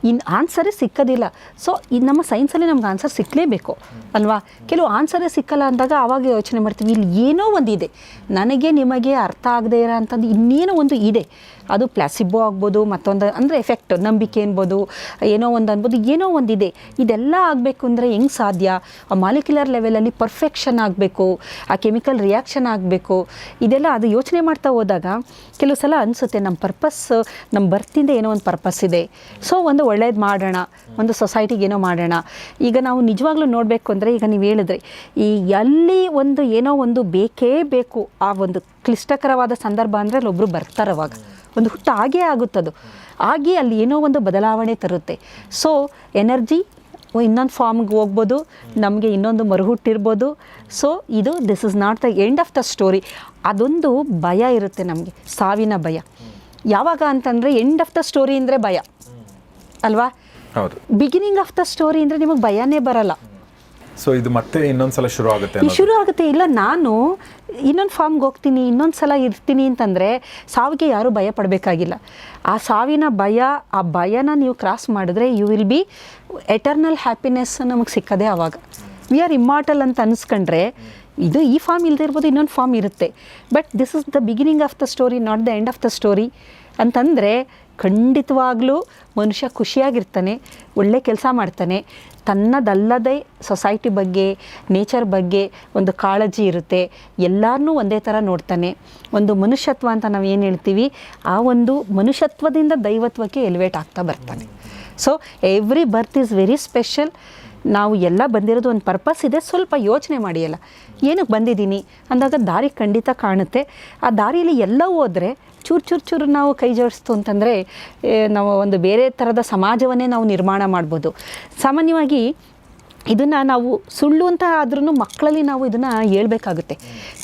ಇನ್ನು ಆನ್ಸರೇ ಸಿಕ್ಕೋದಿಲ್ಲ. ಸೊ ಈ ನಮ್ಮ ಸೈನ್ಸಲ್ಲಿ ನಮ್ಗೆ ಆನ್ಸರ್ ಸಿಕ್ಕಲೇಬೇಕು ಅಲ್ವಾ? ಕೆಲವು ಆನ್ಸರೇ ಸಿಕ್ಕಲ್ಲ ಅಂದಾಗ ಆವಾಗ ಯೋಚನೆ ಮಾಡ್ತೀವಿ, ಇಲ್ಲಿ ಏನೋ ಒಂದು ಇದೆ ನನಗೆ ನಿಮಗೆ ಅರ್ಥ ಆಗದೇ ಇರೋ ಅಂಥದ್ದು ಇನ್ನೇನೋ ಒಂದು ಇದೆ. ಅದು ಪ್ಲಾಸಿಬೋ ಆಗ್ಬೋದು, ಮತ್ತೊಂದು ಅಂದರೆ ಎಫೆಕ್ಟ್, ನಂಬಿಕೆ ಅನ್ಬೋದು, ಏನೋ ಒಂದು ಅನ್ಬೋದು, ಏನೋ ಒಂದಿದೆ ಇದೆಲ್ಲ ಆಗಬೇಕು ಅಂದರೆ ಹೆಂಗೆ ಸಾಧ್ಯ? ಆ ಮಾಲಿಕ್ಯುಲರ್ ಲೆವೆಲಲ್ಲಿ ಪರ್ಫೆಕ್ಷನ್ ಆಗಬೇಕು, ಆ ಕೆಮಿಕಲ್ ರಿಯಾಕ್ಷನ್ ಆಗಬೇಕು. ಇದೆಲ್ಲ ಅದು ಯೋಚನೆ ಮಾಡ್ತಾ ಹೋದಾಗ ಕೆಲವು ಸಲ ಅನಿಸುತ್ತೆ ನಮ್ಮ ಪರ್ಪಸ್ ನಮ್ಮ ಬರ್ತಿಂದ ಏನೋ ಒಂದು ಪರ್ಪಸ್ ಇದೆ. ಸೊ ಒಂದು ಒಳ್ಳೇದು ಮಾಡೋಣ, ಒಂದು ಸೊಸೈಟಿಗೆ ಏನೋ ಮಾಡೋಣ. ಈಗ ನಾವು ನಿಜವಾಗ್ಲೂ ನೋಡಬೇಕು ಅಂದರೆ ಈಗ ನೀವು ಹೇಳಿದ್ರಿ, ಈ ಎಲ್ಲಿ ಒಂದು ಏನೋ ಒಂದು ಬೇಕೇ ಬೇಕು, ಆ ಒಂದು ಕ್ಲಿಷ್ಟಕರವಾದ ಸಂದರ್ಭ ಅಂದರೆ ಅಲ್ಲಿ ಒಬ್ಬರು ಬರ್ತಾರೆ ಅವಾಗ. ಒಂದು ಹುಟ್ಟು ಆಗೇ ಆಗುತ್ತದು ಆಗಿ ಅಲ್ಲಿ ಏನೋ ಒಂದು ಬದಲಾವಣೆ ತರುತ್ತೆ. ಸೊ ಎನರ್ಜಿ ಇನ್ನೊಂದು ಫಾರ್ಮ್ಗೆ ಹೋಗ್ಬೋದು ನಮಗೆ ಇನ್ನೊಂದು ಮರುಹುಟ್ಟಿರ್ಬೋದು ಸೊ ಇದು this is not the end of the story ಅದೊಂದು ಭಯ ಇರುತ್ತೆ ನಮಗೆ ಸಾವಿನ ಭಯ. ಯಾವಾಗ ಅಂತಂದರೆ ಎಂಡ್ ಆಫ್ ದ ಸ್ಟೋರಿ ಅಂದರೆ ಭಯ. ಅಲ್ವಾ? ಹೌದು. ಬಿಗಿನಿಂಗ್ ಆಫ್ ದ ಸ್ಟೋರಿ ಅಂದರೆ ನಿಮಗೆ ಭಯನೇ ಬರಲ್ಲ. ಸೊ ಇದು ಮತ್ತೆ ಇನ್ನೊಂದ್ಸಲ ಶುರು ಆಗುತ್ತೆ ಅನ್ನೋದು. ಶುರು ಆಗುತ್ತೆ. ಇಲ್ಲ ನಾನು ಇನ್ನೊಂದು ಫಾರ್ಮ್ಗೆ ಹೋಗ್ತೀನಿ ಇನ್ನೊಂದು ಸಲ ಇರ್ತೀನಿ ಅಂತಂದರೆ ಸಾವಿಗೆ ಯಾರೂ ಭಯ ಪಡಬೇಕಾಗಿಲ್ಲ. ಆ ಸಾವಿನ ಭಯ ಆ ಭಯನ ನೀವು ಕ್ರಾಸ್ ಮಾಡಿದ್ರೆ you will be eternal happiness ನಮಗೆ ಸಿಕ್ಕದೆ ಆವಾಗ ವಿ ಆರ್ ಇಮ್ಮಾರ್ಟಲ್ ಅಂತ ಅನಿಸ್ಕೊಂಡ್ರೆ ಇದು ಈ ಫಾರ್ಮ್ ಇಲ್ಲದೆ ಇರ್ಬೋದು ಇನ್ನೊಂದು ಫಾರ್ಮ್ ಇರುತ್ತೆ. But this is the beginning of the story not the end of the story ಅಂತಂದರೆ ಖಂಡಿತವಾಗ್ಲೂ ಮನುಷ್ಯ ಖುಷಿಯಾಗಿರ್ತಾನೆ, ಒಳ್ಳೆ ಕೆಲಸ ಮಾಡ್ತಾನೆ. ತನ್ನದಲ್ಲದೆ ಸೊಸೈಟಿ ಬಗ್ಗೆ ನೇಚರ್ ಬಗ್ಗೆ ಒಂದು ಕಾಳಜಿ ಇರುತ್ತೆ. ಎಲ್ಲರನ್ನೂ ಒಂದೇ ಥರ ನೋಡ್ತಾನೆ. ಒಂದು ಮನುಷ್ಯತ್ವ ಅಂತ ನಾವು ಏನು ಹೇಳ್ತೀವಿ, ಆ ಒಂದು ಮನುಷ್ಯತ್ವದಿಂದ ದೈವತ್ವಕ್ಕೆ ಎಲಿವೇಟ್ ಆಗ್ತಾ ಬರ್ತಾನೆ. So every birth is very special ನಾವು ಎಲ್ಲ ಬಂದಿರೋದು ಒಂದು ಪರ್ಪಸ್ ಇದೆ, ಸ್ವಲ್ಪ ಯೋಚನೆ ಮಾಡಿಯಲ್ಲ ಏನಕ್ಕೆ ಬಂದಿದ್ದೀನಿ? ಅಂದಾಗ ದಾರಿ ಖಂಡಿತ ಕಾಣುತ್ತೆ. ಆ ದಾರಿಯಲ್ಲಿ ಎಲ್ಲ ಹೋದರೆ ಚೂರು ಚೂರು ಚೂರು ನಾವು ಕೈ ಜೋಡಿಸ್ತು ಅಂತಂದರೆ ನಾವು ಒಂದು ಬೇರೆ ಥರದ ಸಮಾಜವನ್ನೇ ನಾವು ನಿರ್ಮಾಣ ಮಾಡ್ಬೋದು. ಸಾಮಾನ್ಯವಾಗಿ ಇದನ್ನು ನಾವು ಸುಳ್ಳು ಅಂತ ಆದ್ರೂ ಮಕ್ಕಳಲ್ಲಿ ನಾವು ಇದನ್ನು ಹೇಳ್ಬೇಕಾಗುತ್ತೆ.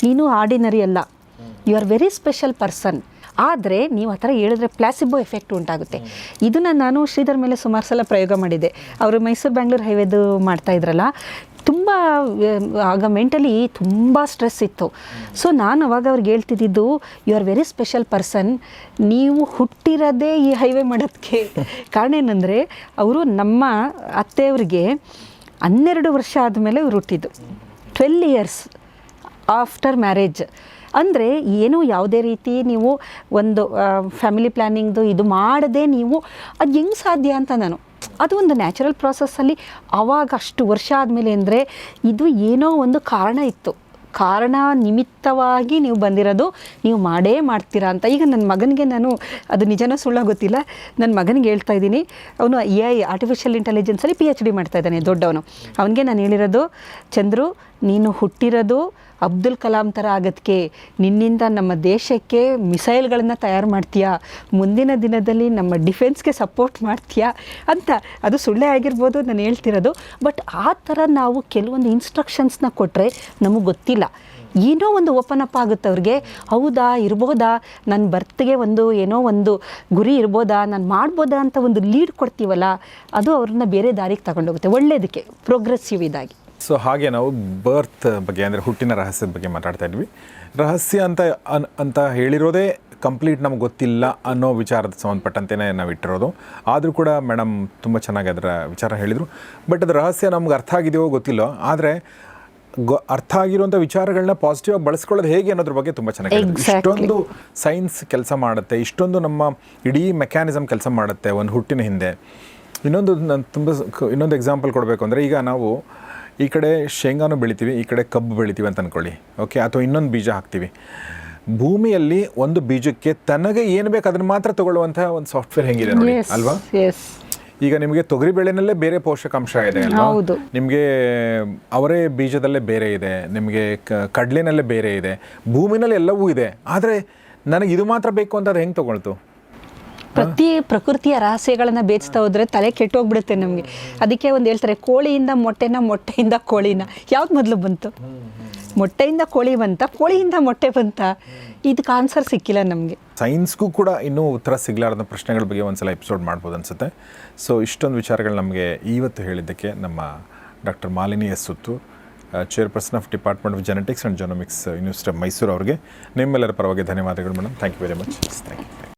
ನೀನು ಆರ್ಡಿನರಿ ಅಲ್ಲ. You are very special person ಆದರೆ ನೀವು ಆ ಥರ ಹೇಳಿದ್ರೆ ಪ್ಲಾಸಿಬೋ ಎಫೆಕ್ಟ್ ಉಂಟಾಗುತ್ತೆ. ಇದನ್ನು ನಾನು ಶ್ರೀಧರ್ ಮೇಲೆ ಸುಮಾರು ಸಲ ಪ್ರಯೋಗ ಮಾಡಿದೆ ಅವರು ಮೈಸೂರು ಬ್ಯಾಂಗ್ಳೂರು ಹೈವೇದು ಮಾಡ್ತಾ ಇದ್ರಲ್ಲ, ತುಂಬ ಆಗ ಮೆಂಟಲಿ ತುಂಬ ಸ್ಟ್ರೆಸ್ ಇತ್ತು. ಸೊ ನಾನು ಅವಾಗ ಅವ್ರಿಗೆ ಹೇಳ್ತಿದ್ದಿದ್ದು you are very special person ನೀವು ಹುಟ್ಟಿರೋದೇ ಈ ಹೈವೇ ಮಾಡೋದಕ್ಕೆ ಕಾರಣ ಏನಂದರೆ, ಅವರು ನಮ್ಮ ಅತ್ತೆಯವ್ರಿಗೆ ಹನ್ನೆರಡು ವರ್ಷ ಆದಮೇಲೆ ಇವ್ರು ಹುಟ್ಟಿದ್ದು. ಟ್ವೆಲ್ ಇಯರ್ಸ್ ಆಫ್ಟರ್ ಮ್ಯಾರೇಜ್ ಅಂದರೆ ಏನು ಯಾವುದೇ ರೀತಿ ನೀವು ಒಂದು ಫ್ಯಾಮಿಲಿ ಪ್ಲ್ಯಾನಿಂಗ್ದು ಇದು ಮಾಡದೆ ನೀವು ಅದು ಹೆಂಗೆ ಸಾಧ್ಯ ಅಂತ ನಾನು. ಅದು ಒಂದು ನ್ಯಾಚುರಲ್ ಪ್ರಾಸೆಸ್ಸಲ್ಲಿ ಆವಾಗ ಅಷ್ಟು ವರ್ಷ ಆದಮೇಲೆ ಅಂದರೆ ಇದು ಏನೋ ಒಂದು ಕಾರಣ ಇತ್ತು. ಕಾರಣ ನಿಮಿತ್ತವಾಗಿ ನೀವು ಬಂದಿರೋದು, ನೀವು ಮಾಡೇ ಮಾಡ್ತೀರಾ ಅಂತ. ಈಗ ನನ್ನ ಮಗನಿಗೆ ನಾನು, ಅದು ನಿಜನೋ ಸುಳ್ಳೋ ಗೊತ್ತಿಲ್ಲ ನನ್ನ ಮಗನಿಗೆ ಹೇಳ್ತಾ ಇದ್ದೀನಿ. ಅವನು ಎ ಐ ಆರ್ಟಿಫಿಷಿಯಲ್ ಇಂಟೆಲಿಜೆನ್ಸಲ್ಲಿ ಪಿ ಎಚ್ ಡಿ ಮಾಡ್ತಾ ಇದ್ದಾನೆ, ದೊಡ್ಡವನು. ಅವನಿಗೆ ನಾನು ಹೇಳಿರೋದು, ಚಂದ್ರು, ನೀನು ಹುಟ್ಟಿರೋದು ಅಬ್ದುಲ್ ಕಲಾಂ ಥರ ಆಗೋದಕ್ಕೆ ನಿನ್ನಿಂದ ನಮ್ಮ ದೇಶಕ್ಕೆ ಮಿಸೈಲ್ಗಳನ್ನು ತಯಾರು ಮಾಡ್ತೀಯಾ? ಮುಂದಿನ ದಿನದಲ್ಲಿ ನಮ್ಮ ಡಿಫೆನ್ಸ್ಗೆ ಸಪೋರ್ಟ್ ಮಾಡ್ತೀಯಾ? ಅಂತ ಅದು ಸುಳ್ಳೆ ಆಗಿರ್ಬೋದು ನಾನು ಹೇಳ್ತಿರೋದು. ಬಟ್ ಆ ಥರ ನಾವು ಕೆಲವೊಂದು ಇನ್ಸ್ಟ್ರಕ್ಷನ್ಸ್ನ ಕೊಟ್ಟರೆ ನಮಗೆ ಗೊತ್ತಿಲ್ಲ. ಏನೋ ಒಂದು ಓಪನ್ ಅಪ್ ಆಗುತ್ತೆ ಅವ್ರಿಗೆ. ಹೌದಾ, ಇರ್ಬೋದಾ? ನನ್ನ ಬರ್ತ್ಗೆ ಒಂದು ಏನೋ ಒಂದು ಗುರಿ ಇರ್ಬೋದಾ? ನಾನು ಮಾಡ್ಬೋದಾ ಅಂತ ಒಂದು ಲೀಡ್ ಕೊಡ್ತೀವಲ್ಲ? ಅದು ಅವ್ರನ್ನ ಬೇರೆ ದಾರಿಗೆ ತಗೊಂಡೋಗುತ್ತೆ. ಒಳ್ಳೆಯದಕ್ಕೆ ಪ್ರೋಗ್ರೆಸಿವ್ ಇದಾಗಿ. ಸೊ ಹಾಗೆ ನಾವು ಬರ್ತ್ ಬಗ್ಗೆ ಅಂದರೆ ಹುಟ್ಟಿನ ರಹಸ್ಯದ ಬಗ್ಗೆ ಮಾತಾಡ್ತಾ ಇದ್ವಿ. ರಹಸ್ಯ ಅಂತ ಅನ್ ಅಂತ ಹೇಳಿರೋದೇ ಕಂಪ್ಲೀಟ್ ನಮ್ಗೆ ಗೊತ್ತಿಲ್ಲ ಅನ್ನೋ ವಿಚಾರದ ಸಂಬಂಧಪಟ್ಟಂತೆಯೇ ನಾವು ಇಟ್ಟಿರೋದು. ಆದರೂ ಕೂಡ ಮೇಡಮ್ ತುಂಬ ಚೆನ್ನಾಗಿ ಅದರ ವಿಚಾರ ಹೇಳಿದರು. ಬಟ್ ಅದು ರಹಸ್ಯ ನಮ್ಗೆ ಅರ್ಥ ಆಗಿದೆಯೋ ಗೊತ್ತಿಲ್ಲ. ಆದರೆ ಗೊ ಅರ್ಥ ಆಗಿರುವಂಥ ವಿಚಾರಗಳನ್ನ ಪಾಸಿಟಿವ್ ಆಗಿ ಬಳಸ್ಕೊಳ್ಳೋದು ಹೇಗೆ ಅನ್ನೋದ್ರ ಬಗ್ಗೆ ತುಂಬ ಚೆನ್ನಾಗಿ ಇಷ್ಟೊಂದು ಸೈನ್ಸ್ ಕೆಲಸ ಮಾಡುತ್ತೆ ಇಷ್ಟೊಂದು ನಮ್ಮ ಇಡೀ ಮೆಕ್ಯಾನಿಸಮ್ ಕೆಲಸ ಮಾಡುತ್ತೆ ಒಂದು ಹುಟ್ಟಿನ ಹಿಂದೆ. ಇನ್ನೊಂದು ನಾನು ತುಂಬ ಇನ್ನೊಂದು ಎಕ್ಸಾಂಪಲ್ ಕೊಡಬೇಕು ಅಂದರೆ ಈಗ ನಾವು ಈ ಕಡೆ ಶೇಂಗಾನು ಬೆಳಿತೀವಿ ಈ ಕಡೆ ಕಬ್ಬು ಬೆಳಿತೀವಿ ಅಂತ ಅಂದ್ಕೊಳ್ಳಿ ಓಕೆ ಅಥವಾ ಇನ್ನೊಂದು ಬೀಜ ಹಾಕ್ತೀವಿ. ಭೂಮಿಯಲ್ಲಿ ಒಂದು ಬೀಜಕ್ಕೆ ತನಗೆ ಏನು ಬೇಕು ಅದನ್ನು ಮಾತ್ರ ತಗೊಳ್ಳುವಂತಹ ಒಂದು ಸಾಫ್ಟ್ವೇರ್ ಹೆಂಗಿದೆ ನೋಡಿ ಅಲ್ವಾ? ಈಗ ನಿಮಗೆ ತೊಗರಿ ಬೆಳೆನಲ್ಲೇ ಬೇರೆ ಪೋಷಕಾಂಶ ಇದೆ ಅಲ್ವಾ? ನಿಮಗೆ ಅವರೇ ಬೀಜದಲ್ಲೇ ಬೇರೆ ಇದೆ ನಿಮಗೆ ಕಡಲೆನಲ್ಲೇ ಕಡ್ಲೆನಲ್ಲೇ ಬೇರೆ ಇದೆ ಭೂಮಿನಲ್ಲಿ ಎಲ್ಲವೂ ಇದೆ. ಆದರೆ ನನಗೆ ಇದು ಮಾತ್ರ ಬೇಕು ಅಂತ ಅದು ಹೆಂಗೆ ತಗೊಳ್ತು? ಪ್ರತಿ ಪ್ರಕೃತಿಯ ರಹಸ್ಯಗಳನ್ನ ಬೇಯಿಸ್ತಾ ಹೋದ್ರೆ ತಲೆ ಕೆಟ್ಟೋಗ್ಬಿಡುತ್ತೆ ನಮಗೆ. ಅದಕ್ಕೆ ಒಂದು ಹೇಳ್ತಾರೆ ಕೋಳಿಯಿಂದ ಮೊಟ್ಟೆನ ಮೊಟ್ಟೆಯಿಂದ ಕೋಳಿನ. ಯಾವ್ದು ಮೊದಲು ಬಂತು? ಮೊಟ್ಟೆಯಿಂದ ಕೋಳಿ ಬಂತ ಕೋಳಿಯಿಂದ ಮೊಟ್ಟೆ ಬಂತ? ಇದಕ್ಕೆ ಆನ್ಸರ್ ಸಿಕ್ಕಿಲ್ಲ ನಮಗೆ. ಸೈನ್ಸ್ಗೂ ಕೂಡ ಇನ್ನೂ ಉತ್ತರ ಸಿಗಲಾರದ ಪ್ರಶ್ನೆಗಳ ಬಗ್ಗೆ ಒಂದ್ಸಲ ಎಪಿಸೋಡ್ ಮಾಡ್ಬೋದು ಅನ್ಸುತ್ತೆ. ಸೊ ಇಷ್ಟೊಂದು ವಿಚಾರಗಳು ನಮಗೆ ಇವತ್ತು ಹೇಳಿದ್ದಕ್ಕೆ ನಮ್ಮ ಡಾಕ್ಟರ್ ಮಾಲಿನಿ ಎಸ್ ಸುತ್ತು chairperson of department of genetics and genomics university of Mysuru ಅವರಿಗೆ. ನಿಮ್ಮೆಲ್ಲರ ಪರವಾಗಿ ಧನ್ಯವಾದಗಳು madam thank you very much thank you